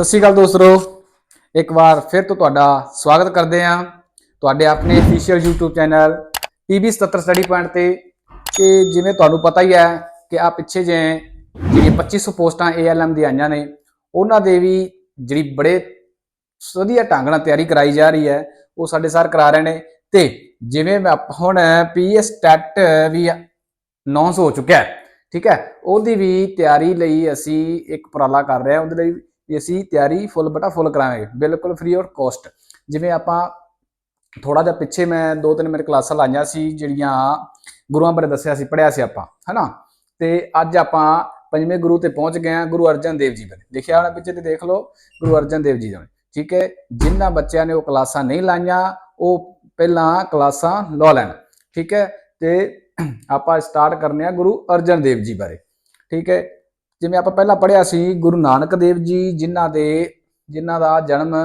ਸਤਿ ਸ਼੍ਰੀ ਅਕਾਲ ਦੋਸਤੋ। ਇੱਕ ਵਾਰ ਫਿਰ ਤੋਂ ਤੁਹਾਡਾ ਸਵਾਗਤ ਕਰਦੇ ਹਾਂ। ਤੁਹਾਡੇ ਆਪਣੇ official YouTube channel PB 77 study point ਤੇ ਕਿ ਜਿਵੇਂ ਤੁਹਾਨੂੰ ਪਤਾ ਹੀ ਹੈ ਕਿ ਆ ਪਿੱਛੇ ਜੇ ਜਿਹੜੀਆਂ 2500 ਪੋਸਟਾਂ ALM ਦੀਆਂ ਆਈਆਂ ਨੇ, ਉਹਨਾਂ ਦੇ ਵੀ ਜਿਹੜੀ ਬੜੇ ਵਧੀਆ ਢੰਗ ਨਾਲ ਤਿਆਰੀ ਕਰਾਈ ਜਾ ਰਹੀ ਹੈ, ਉਹ ਸਾਡੇ ਸਰ ਕਰਾ ਰਹੇ ਨੇ। ਤੇ ਜਿਵੇਂ ਮੈਂ ਆਪ- ਹੁਣ PS ਟੈਟ ਵੀ ਅਨਾਉਂਸ ਹੋ ਚੁੱਕਿਆ ਹੈ, ਠੀਕ ਹੈ। ਉਹਦੀ ਵੀ ਤਿਆਰੀ ਲਈ ਅਸੀਂ ਇੱਕ ਉਪਰਾਲਾ ਕਰ ਰਹੇ ਹਾਂ। ਉਹਦੇ ਲਈ ਵੀ ਅਸੀਂ ਤਿਆਰੀ ਫੁੱਲ ਬਟਾ ਫੁੱਲ ਕਰਾਵਾਂਗੇ ਬਿਲਕੁਲ ਫ੍ਰੀ ਆਫ ਕਾਸਟ ਜਿਵੇਂ ਆਪਾਂ ਥੋੜਾ ਜਿਹਾ ਪਿੱਛੇ ਮੈਂ ਦੋ ਤਿੰਨ ਮੇਰੇ ਕਲਾਸਾਂ ਲਾਈਆਂ ਸੀ, ਜਿਹੜੀਆਂ ਗੁਰੂਆਂ ਬਾਰੇ ਦੱਸਿਆ ਸੀ ਪੜਿਆ ਸੀ ਆਪਾਂ, ਹਨਾ? ਤੇ ਅੱਜ ਆਪਾਂ ਪੰਜਵੇਂ ਗੁਰੂ ਤੇ ਪਹੁੰਚ ਗਏ ਹਾਂ, ਗੁਰੂ ਅਰਜਨ ਦੇਵ ਜੀ ਬਾਰੇ। ਲਿਖਿਆ ਹੋਣਾ ਪਿੱਛੇ ਤੇ ਦੇਖ ਲਓ, ਗੁਰੂ ਅਰਜਨ ਦੇਵ ਜੀ ਦਾ ਠੀਕ ਹੈ? ਜਿਨ੍ਹਾਂ ਬੱਚਿਆਂ ਨੇ ਉਹ ਕਲਾਸਾਂ ਨਹੀਂ ਲਾਈਆਂ, ਉਹ ਪਹਿਲਾਂ ਕਲਾਸਾਂ ਲਾ ਲੈਣ, ਠੀਕ ਹੈ? ਤੇ ਆਪਾਂ ਸਟਾਰਟ ਕਰਨੇ ਆ ਗੁਰੂ ਅਰਜਨ ਦੇਵ ਜੀ ਬਾਰੇ, ਠੀਕ ਹੈ? ਜਿਵੇਂ ਆਪਾਂ ਪਹਿਲਾਂ ਪੜਿਆ ਸੀ, ਗੁਰੂ ਨਾਨਕ ਦੇਵ ਜੀ ਜਿਨ੍ਹਾਂ ਦੇ, ਜਿਨ੍ਹਾਂ ਦਾ ਜਨਮ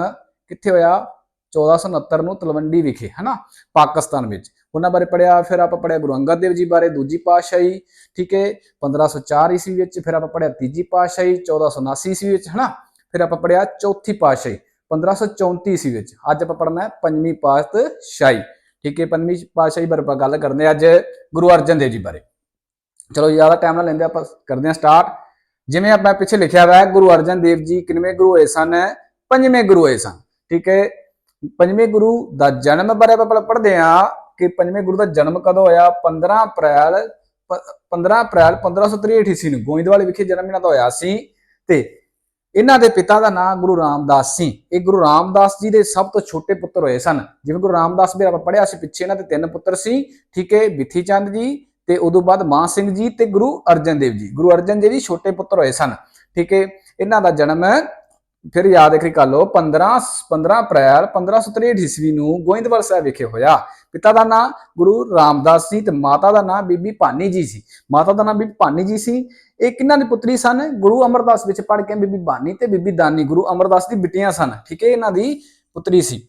ਕਿੱਥੇ ਹੋਇਆ? 1469 ਨੂੰ ਤਲਵੰਡੀ ਵਿਖੇ, ਹਨਾ? ਪਾਕਿਸਤਾਨ ਵਿੱਚ। ਉਹਨਾਂ ਬਾਰੇ ਪੜਿਆ ਫਿਰ ਆਪਾਂ ਪੜਿਆ ਗੁਰੂ ਅੰਗਦ ਦੇਵ ਜੀ ਬਾਰੇ, ਦੂਜੀ ਪਾਤਸ਼ਾਹੀ, ਠੀਕ ਹੈ? 1504 ਈਸਵੀ ਵਿੱਚ, ਫਿਰ ਆਪਾਂ ਪੜਿਆ ਤੀਜੀ ਪਾਤਸ਼ਾਹੀ 1479 ਈਸਵੀ ਵਿੱਚ, ਹਨਾ? ਫਿਰ ਆਪਾਂ ਪੜਿਆ ਚੌਥੀ ਪਾਤਸ਼ਾਹੀ 1534 ਈਸਵੀ ਵਿੱਚ। ਅੱਜ ਆਪਾਂ ਪੜਨਾ ਹੈ ਪੰਜਵੀਂ ਪਾਤਸ਼ਾਹੀ, ਠੀਕ ਹੈ? ਪੰਜਵੀਂ ਪਾਤਸ਼ਾਹੀ ਬਾਰੇ ਆਪਾਂ ਗੱਲ ਕਰਦੇ ਹਾਂ ਅੱਜ ਗੁਰੂ ਅਰਜਨ ਦੇਵ ਜੀ ਬਾਰੇ। ਚਲੋ ਜ਼ਿਆਦਾ ਟਾਈਮ ਨਾ ਲੈਂਦੇ ਆਪਾਂ, ਕਰਦੇ ਹਾਂ ਸਟਾਰਟ ਜਿਵੇਂ ਆਪਾਂ ਪਿੱਛੇ ਲਿਖਿਆ ਹੋਇਆ ਹੈ, ਗੁਰੂ ਅਰਜਨ ਦੇਵ ਜੀ ਕਿੰਨਵੇਂ ਗੁਰੂ ਹੋਏ ਸਨ? ਪੰਜਵੇਂ ਗੁਰੂ ਹੋਏ ਸਨ। ਠੀਕ ਹੈ? ਪੰਜਵੇਂ ਗੁਰੂ ਦਾ ਜਨਮ ਬਾਰੇ ਆਪਾਂ ਪੜ੍ਹਦੇ ਹਾਂ ਕਿ ਪੰਜਵੇਂ ਗੁਰੂ ਦਾ ਜਨਮ ਕਦੋਂ ਹੋਇਆ? 15 ਅਪ੍ਰੈਲ, ਪ- 15 ਅਪ੍ਰੈਲ 1563 ਈਸਵੀ ਨੂੰ ਗੋਇੰਦਵਾਲ ਵਿਖੇ ਜਨਮ ਇਹਨਾਂ ਦਾ ਹੋਇਆ ਸੀ। ਤੇ ਇਹਨਾਂ ਦੇ ਪਿਤਾ ਦਾ ਨਾਮ ਗੁਰੂ ਰਾਮਦਾਸ ਸੀ। ਇਹ ਗੁਰੂ ਰਾਮਦਾਸ ਜੀ ਦੇ ਸਭ ਤੋਂ ਛੋਟੇ ਪੁੱਤਰ ਹੋਏ ਸਨ। ਜਿਵੇਂ ਗੁਰੂ ਰਾਮਦਾਸ ਵੀ ਆਪਾਂ ਪੜ੍ਹਿਆ ਸੀ ਪਿੱਛੇ, ਇਹਨਾਂ ਦੇ ਤਿੰਨ ਪੁੱਤਰ ਸੀ। ਠੀਕ ਹੈ? ਬਿਥੀ ਚੰਦ ਜੀ ਤੇ ਉਦੋਂ ਬਾਅਦ ਮਾਨ ਸਿੰਘ ਜੀ ਤੇ ਗੁਰੂ ਅਰਜਨ ਦੇਵ ਜੀ। ਗੁਰੂ ਅਰਜਨ ਦੇਵ ਜੀ ਛੋਟੇ ਪੁੱਤਰ ਹੋਏ ਸਨ, ਠੀਕ ਹੈ ਇਹਨਾਂ ਦਾ ਜਨਮ ਫਿਰ ਯਾਦ ਰੱਖੀ ਕਰ ਲਓ 15 15 ਅਪ੍ਰੈਲ 1563 ਈਸਵੀ ਨੂੰ ਗੋਇੰਦਵਾਲ ਸਾਹਿਬ ਵਿਖੇ ਹੋਇਆ। ਪਿਤਾ ਦਾ ਨਾਮ ਗੁਰੂ ਰਾਮਦਾਸ ਜੀ ਤੇ ਮਾਤਾ ਦਾ ਨਾਮ ਬੀਬੀ ਭਾਨੀ ਜੀ ਸੀ। ਮਾਤਾ ਦਾ ਨਾਮ ਬੀਬੀ ਭਾਨੀ ਜੀ ਸੀ। ਇਹ ਕਿਹਨਾਂ ਦੀ ਪੁੱਤਰੀ ਸਨ? ਗੁਰੂ ਅਮਰਦਾਸ ਵਿੱਚ ਪੜ੍ਹ ਕੇ ਬੀਬੀ ਭਾਨੀ ਤੇ ਬੀਬੀ ਦਾਨੀ, ਗੁਰੂ ਅਮਰਦਾਸ ਦੀ ਬਿਟੀਆਂ ਸਨ, ਠੀਕ ਹੈ ਇਹਨਾਂ ਦੀ ਪੁੱਤਰੀ ਸੀ।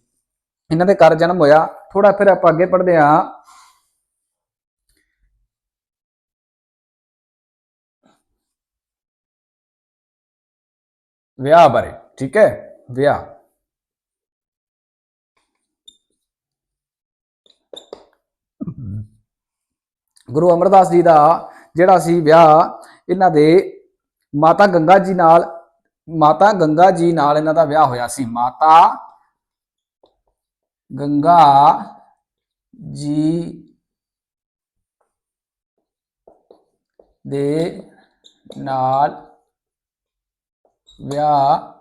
ਇਹਨਾਂ ਦੇ ਘਰ ਜਨਮ ਹੋਇਆ। ਥੋੜਾ ਫਿਰ ਆਪਾਂ ਅੱਗੇ ਪੜ੍ਹਦੇ ਹਾਂ। ਵਿਆਹ ਬਾਰੇ, ਠੀਕ ਹੈ? ਵਿਆਹ। ਗੁਰੂ ਅਮਰਦਾਸ ਜੀ ਦਾ ਜਿਹੜਾ ਸੀ ਵਿਆਹ, ਇਹਨਾਂ ਦੇ ਮਾਤਾ ਗੰਗਾ ਜੀ ਨਾਲ, ਮਾਤਾ ਗੰਗਾ ਜੀ ਨਾਲ ਇਹਨਾਂ ਦਾ ਵਿਆਹ ਹੋਇਆ ਸੀ। ਮਾਤਾ ਗੰਗਾ ਜੀ ਦੇ ਨਾਲ ਵਿਆਹ।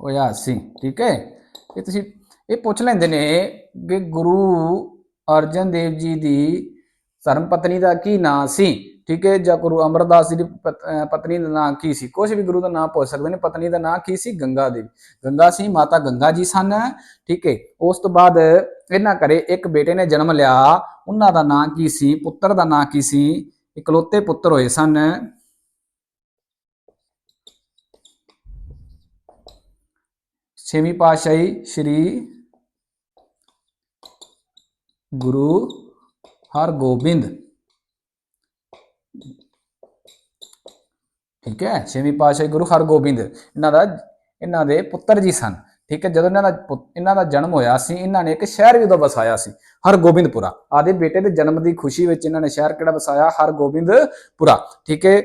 ਹੋਇਆ ਸੀ, ਠੀਕ ਹੈ? ਇਹ ਤੁਸੀਂ, ਇਹ ਪੁੱਛ ਲੈਂਦੇ ਨੇ ਕਿ ਗੁਰੂ ਅਰਜਨ ਦੇਵ ਜੀ ਦੀ ਧਰਮ ਪਤਨੀ ਦਾ ਕੀ ਨਾਂ ਸੀ, ਠੀਕ ਹੈ? ਜਾਂ ਗੁਰੂ ਅਮਰਦਾਸ ਜੀ ਦੀ ਪਤ- ਪਤਨੀ ਦਾ ਨਾਂ ਕੀ ਸੀ? ਕੁਝ ਵੀ ਗੁਰੂ ਦਾ ਨਾਂ ਪੁੱਛ ਸਕਦੇ ਨੇ, ਪਤਨੀ ਦਾ ਨਾਂ ਕੀ ਸੀ? ਗੰਗਾ ਦੇਵੀ। ਗੰਗਾ ਸੀ, ਮਾਤਾ ਗੰਗਾ ਜੀ ਸਨ, ਠੀਕ ਹੈ? ਉਸ ਤੋਂ ਬਾਅਦ ਇਹਨਾਂ ਘਰੇ ਇੱਕ ਬੇਟੇ ਨੇ ਜਨਮ ਲਿਆ। ਉਹਨਾਂ ਦਾ ਨਾਂ ਕੀ ਸੀ? ਪੁੱਤਰ ਦਾ ਨਾਂ ਕੀ ਸੀ? ਇਕਲੌਤੇ ਪੁੱਤਰ ਹੋਏ ਸਨ। ਛੇਵੀਂ ਪਾਤਸ਼ਾਹੀ ਸ੍ਰੀ ਗੁਰੂ ਹਰਗੋਬਿੰਦ। ਠੀਕ ਹੈ, ਛੇਵੀਂ ਪਾਤਸ਼ਾਹੀ ਗੁਰੂ ਹਰਗੋਬਿੰਦ। ਇਹਨਾਂ ਦਾ, ਇਹਨਾਂ ਦੇ ਪੁੱਤਰ ਜੀ ਸਨ। ਠੀਕ ਹੈ, ਜਦੋਂ ਇਹਨਾਂ ਦਾ ਪੁੱਤ- ਇਹਨਾਂ ਦਾ ਜਨਮ ਹੋਇਆ ਸੀ, ਇਹਨਾਂ ਨੇ ਇੱਕ ਸ਼ਹਿਰ ਵੀ ਉਦੋਂ ਵਸਾਇਆ ਸੀ, ਹਰਗੋਬਿੰਦਪੁਰਾ। ਆਦੇ ਬੇਟੇ ਦੇ ਜਨਮ ਦੀ ਖੁਸ਼ੀ ਵਿੱਚ ਇਹਨਾਂ ਨੇ ਸ਼ਹਿਰ ਕਿਹੜਾ ਵਸਾਇਆ? ਹਰਗੋਬਿੰਦਪੁਰਾ। ਠੀਕ ਹੈ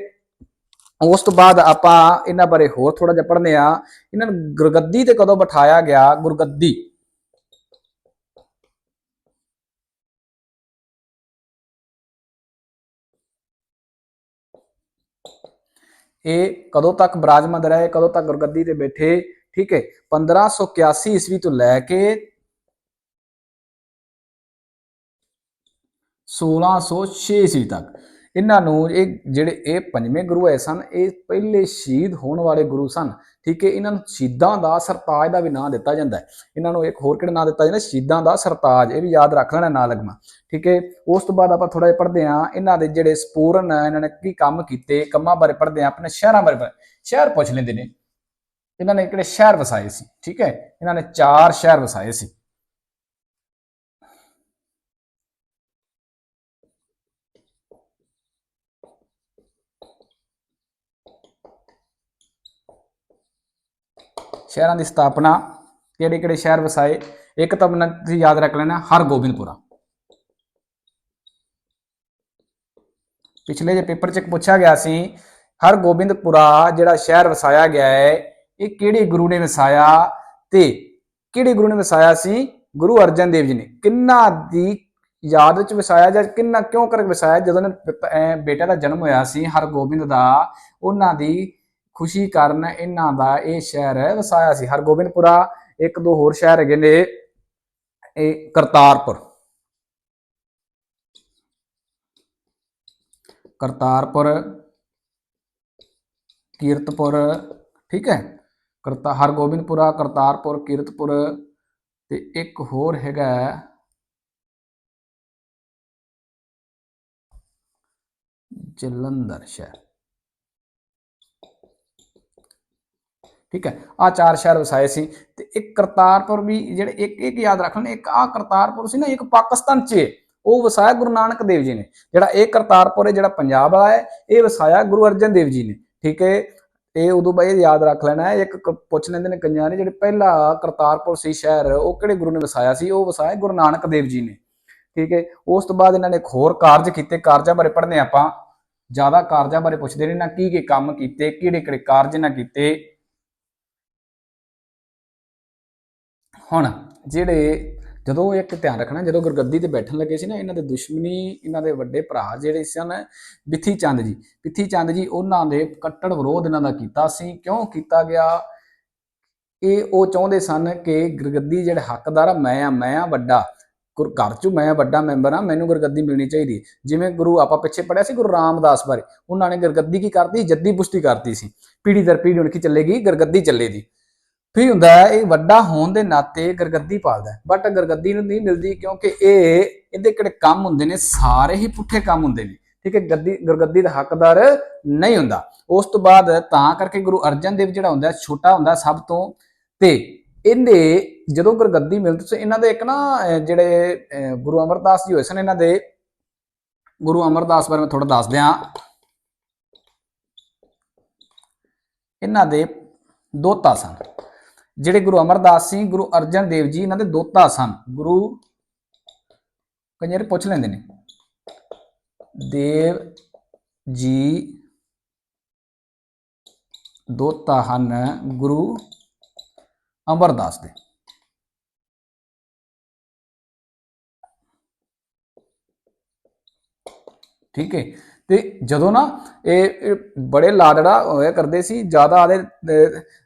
ਉਸ ਤੋਂ ਬਾਅਦ ਆਪਾਂ ਇਹਨਾਂ ਬਾਰੇ ਹੋਰ ਥੋੜਾ ਜਿਹਾ ਪੜ੍ਹਨੇ ਆ। ਇਹਨਾਂ ਨੂੰ ਗੁਰਗੱਦੀ ਤੇ ਕਦੋਂ ਬਿਠਾਇਆ ਗਿਆ? ਗੁਰਗੱਦੀ। ਇਹ ਕਦੋਂ ਤੱਕ ਬਰਾਜਮੰਦ ਰਹੇ, ਕਦੋਂ ਤੱਕ ਗੁਰਗੱਦੀ ਤੇ ਬੈਠੇ? ਠੀਕ ਹੈ 1581 ਈਸਵੀ ਤੋਂ ਲੈ ਕੇ 1606 ਈਸਵੀ ਤੱਕ। ਇਹਨਾਂ ਨੂੰ ਇਹ ਜਿਹੜੇ ਇਹ ਪੰਜਵੇਂ ਗੁਰੂ ਹੋਏ ਸਨ, ਇਹ ਪਹਿਲੇ ਸ਼ਹੀਦ ਹੋਣ ਵਾਲੇ ਗੁਰੂ ਸਨ। ਠੀਕ ਹੈ, ਇਹਨਾਂ ਨੂੰ ਸ਼ਹੀਦਾਂ ਦਾ ਸਰਤਾਜ ਦਾ ਵੀ ਨਾਂ ਦਿੱਤਾ ਜਾਂਦਾ ਹੈ। ਇਹਨਾਂ ਨੂੰ ਇੱਕ ਹੋਰ ਕਿਹੜਾ ਨਾਂ ਦਿੱਤਾ ਜਾਂਦਾ? ਸ਼ਹੀਦਾਂ ਦਾ ਸਰਤਾਜ, ਇਹ ਵੀ ਯਾਦ ਰੱਖ ਲੈਣਾ ਨਾਂ ਲੱਗਣਾ ਠੀਕ ਹੈ, ਉਸ ਤੋਂ ਬਾਅਦ ਆਪਾਂ ਥੋੜਾ ਜਿਹਾ ਪੜ੍ਹਦੇ ਹਾਂ। ਇਹਨਾਂ ਦੇ ਜਿਹੜੇ ਸਪੂਰਨ, ਇਹਨਾਂ ਨੇ ਕੀ ਕੰਮ ਕੀਤੇ, ਕੰਮਾਂ ਬਾਰੇ ਪੜ੍ਹਦੇ ਹਾਂ ਆਪਣੇ ਸ਼ਹਿਰਾਂ ਬਾਰੇ ਪੜ੍ਹ- ਸ਼ਹਿਰ ਪੁੱਛ ਲੈਂਦੇ ਨੇ। ਇਹਨਾਂ ਨੇ ਕਿਹੜੇ ਸ਼ਹਿਰ ਵਸਾਏ ਸੀ? ਠੀਕ ਹੈ, ਇਹਨਾਂ ਨੇ ਚਾਰ ਸ਼ਹਿਰ ਵਸਾਏ ਸੀ। ਸ਼ਹਿਰਾਂ ਦੀ ਸਥਾਪਨਾ, ਕਿਹੜੇ ਕਿਹੜੇ ਸ਼ਹਿਰ ਵਸਾਏ, ਇੱਕ ਤਾਂ ਤੁਸੀਂ ਯਾਦ ਰੱਖ ਲੈਣਾ, ਹਰਗੋਬਿੰਦਪੁਰਾ। ਪਿਛਲੇ ਜੇ ਪੇਪਰ 'ਚ ਇੱਕ ਪੁੱਛਿਆ ਗਿਆ ਸੀ, ਹਰਗੋਬਿੰਦਪੁਰਾ ਜਿਹੜਾ ਸ਼ਹਿਰ ਵਸਾਇਆ ਗਿਆ ਹੈ, ਇਹ ਕਿਹੜੇ ਗੁਰੂ ਨੇ ਵਸਾਇਆ ਤੇ ਕਿਹੜੇ ਗੁਰੂ ਨੇ ਵਸਾਇਆ ਸੀ? ਗੁਰੂ ਅਰਜਨ ਦੇਵ ਜੀ ਨੇ। ਕਿੰਨਾ ਦੀ ਯਾਦ ਵਿੱਚ ਵਸਾਇਆ ਜਾਂ ਕਿੰਨਾ ਕਿਉਂ ਕਰਕੇ ਵਸਾਇਆ? ਜਦੋਂ ਨੇ ਬੇਟਾ ਦਾ ਜਨਮ ਹੋਇਆ ਸੀ, ਹਰਗੋਬਿੰਦ ਦਾ, ਉਹਨਾਂ ਦੀ ਖੁਸ਼ੀ ਕਾਰਨ ਇਹਨਾਂ ਦਾ ਇਹ ਸ਼ਹਿਰ ਵਸਾਇਆ ਸੀ। ਹਰਗੋਬਿੰਦਪੁਰਾ, ਇੱਕ ਦੋ ਹੋਰ ਸ਼ਹਿਰ ਹੈਗੇ ਨੇ, ਇਹ ਕਰਤਾਰਪੁਰ। ਕਰਤਾਰਪੁਰ, ਕੀਰਤਪੁਰ, ਠੀਕ ਹੈ? ਕਰਤਾ, ਹਰਗੋਬਿੰਦਪੁਰਾ, ਕਰਤਾਰਪੁਰ, ਕੀਰਤਪੁਰ ਤੇ ਇੱਕ ਹੋਰ ਹੈਗਾ ਜਲੰਧਰ ਸ਼ਹਿਰ। ਠੀਕ ਹੈ ਆ ਚਾਰ ਸ਼ਹਿਰ ਵਸਾਏ ਸੀ ਤੇ ਇੱਕ ਕਰਤਾਰਪੁਰ ਵੀ ਜਿਹੜੇ ਇੱਕ ਇੱਕ ਯਾਦ ਰੱਖ ਲੈਣ, ਇੱਕ ਆ ਕਰਤਾਰਪੁਰ ਸੀ ਨਾ, ਇੱਕ ਪਾਕਿਸਤਾਨ 'ਚ ਹੈ। ਉਹ ਵਸਾਇਆ ਗੁਰੂ ਨਾਨਕ ਦੇਵ ਜੀ ਨੇ। ਜਿਹੜਾ ਇਹ ਕਰਤਾਰਪੁਰ ਹੈ, ਜਿਹੜਾ ਪੰਜਾਬ ਵਾਲਾ ਹੈ, ਇਹ ਵਸਾਇਆ ਗੁਰੂ ਅਰਜਨ ਦੇਵ ਜੀ ਨੇ। ਠੀਕ ਹੈ, ਇਹ ਉਦੋਂ ਬਾਈ ਯਾਦ ਰੱਖ ਲੈਣਾ ਹੈ ਇੱਕ ਪੁੱਛ ਲੈਂਦੇ ਨੇ ਕਈਆਂ ਨੇ, ਜਿਹੜੇ ਪਹਿਲਾ ਕਰਤਾਰਪੁਰ ਸੀ ਸ਼ਹਿਰ, ਉਹ ਕਿਹੜੇ ਗੁਰੂ ਨੇ ਵਸਾਇਆ ਸੀ? ਉਹ ਵਸਾਇਆ ਗੁਰੂ ਨਾਨਕ ਦੇਵ ਜੀ ਨੇ। ਠੀਕ ਹੈ, ਉਸ ਤੋਂ ਬਾਅਦ ਇਹਨਾਂ ਨੇ ਇੱਕ ਹੋਰ ਕਾਰਜ ਕੀਤੇ, ਕਾਰਜਾਂ ਬਾਰੇ ਪੜ੍ਹਨੇ ਆਪਾਂ। ਜ਼ਿਆਦਾ ਕਾਰਜਾਂ ਬਾਰੇ ਪੁੱਛਦੇ ਨੇ ਨਾ ਕੀ ਕੀ ਕੰਮ ਕੀਤੇ ਕਿਹੜੇ ਕਿਹੜੇ ਕਾਰਜ ਇਹਨਾਂ ਕੀਤੇ। ਹੁਣ ਜਿਹੜੇ ਜਦੋਂ ਇੱਕ ਧਿਆਨ ਰੱਖਣਾ, ਜਦੋਂ ਗੁਰਗੱਦੀ ਤੇ ਬੈਠਣ ਲੱਗੇ ਸੀ ਨਾ, ਇਹਨਾਂ ਦੇ ਦੁਸ਼ਮਣੀ, ਇਹਨਾਂ ਦੇ ਵੱਡੇ ਭਰਾ ਜਿਹੜੇ ਸਨ ਬਿੱਥੀ ਚੰਦ ਜੀ ਬਿੱਥੀ ਚੰਦ ਜੀ ਉਹਨਾਂ ਦੇ ਕੱਟੜ ਵਿਰੋਧ ਇਹਨਾਂ ਦਾ ਕੀਤਾ ਸੀ। ਕਿਉਂ ਕੀਤਾ ਗਿਆ? ਇਹ ਉਹ ਚਾਹੁੰਦੇ ਸਨ ਕਿ ਗੁਰਗੱਦੀ ਜਿਹੜੇ ਹੱਕਦਾਰ ਆ, ਮੈਂ ਆ ਮੈਂ ਆ, ਵੱਡਾ। ਗੁਰ, ਘਰ ਚ ਮੈਂ ਵੱਡਾ ਮੈਂਬਰ ਆ, ਮੈਨੂੰ ਗੁਰਗੱਦੀ ਮਿਲਣੀ ਚਾਹੀਦੀ ਜਿਵੇਂ ਗੁਰੂ ਆਪਾਂ ਪਿੱਛੇ ਪੜਿਆ ਸੀ, ਗੁਰੂ ਰਾਮਦਾਸ ਬਾਰੇ। ਉਹਨਾਂ ਨੇ ਗੁਰਗੱਦੀ ਕੀ ਕਰਤੀ? ਜੱਦੀ ਪੁਸ਼ਤੀ ਕਰਤੀ ਸੀ। ਪੀੜੀ ਦਰ ਪੀੜੀ ਹੁਣ ਕੀ ਚੱਲੇਗੀ? ਗੁਰਗੱਦੀ ਚੱਲੇਗੀ। ਫਿਰ ਹੁੰਦਾ ਇਹ ਵੱਡਾ ਹੋਣ ਦੇ ਨਾਤੇ ਗਰਗੱਦੀ ਪਾਲਦਾ ਬਟ ਗਰਗੱਦੀ ਨੂੰ ਨਹੀਂ ਮਿਲਦੀ ਕਿਉਂਕਿ ਇਹ ਇਹਦੇ ਕਿਹੜੇ ਕੰਮ ਹੁੰਦੇ ਨੇ? ਸਾਰੇ ਹੀ ਪੁੱਠੇ ਕੰਮ ਹੁੰਦੇ ਨੇ। ਠੀਕ ਹੈ ਗੱਦੀ ਗੁਰਗੱਦੀ ਦਾ ਹੱਕਦਾਰ ਨਹੀਂ ਹੁੰਦਾ। ਉਸ ਤੋਂ ਬਾਅਦ ਤਾਂ ਕਰਕੇ ਗੁਰੂ ਅਰਜਨ ਦੇਵ ਜਿਹੜਾ ਹੁੰਦਾ ਛੋਟਾ ਹੁੰਦਾ ਸਭ ਤੋਂ। ਤੇ ਇਹਦੇ ਜਦੋਂ ਗੁਰਗੱਦੀ ਮਿਲਦੀ ਸੀ ਇਹਨਾਂ ਦੇ ਇੱਕ ਨਾ ਜਿਹੜੇ ਅਹ, ਗੁਰੂ ਅਮਰਦਾਸ ਜੀ ਹੋਏ ਸਨ ਇਹਨਾਂ ਦੇ ਗੁਰੂ ਅਮਰਦਾਸ ਬਾਰੇ ਮੈਂ ਥੋੜਾ ਦੱਸ ਦਿਆਂ। ਇਹਨਾਂ ਦੇ ਦੋਤਾ ਸਨ। ਜਿਹੜੇ ਗੁਰੂ ਅਮਰਦਾਸ ਸਿੰਘ ਗੁਰੂ ਅਰਜਨ ਦੇਵ ਜੀ, ਇਹਨਾਂ ਦੇ ਦੋਤਾ ਸਨ। ਗੁਰੂ ਕੰਜਰ ਪੁੱਛ ਲੈਂਦੇ ਨੇ। ਦੇਵ ਜੀ ਦੋਤਾ ਹਨ ਗੁਰੂ ਅਮਰਦਾਸ ਦੇ। ਠੀਕ ਹੈ। ਤੇ ਜਦੋਂ ਨਾ ਇਹ ਬੜੇ ਲਾਡੜਾ ਹੋਇਆ ਕਰਦੇ ਸੀ, ਜ਼ਿਆਦਾ ਆਦੇ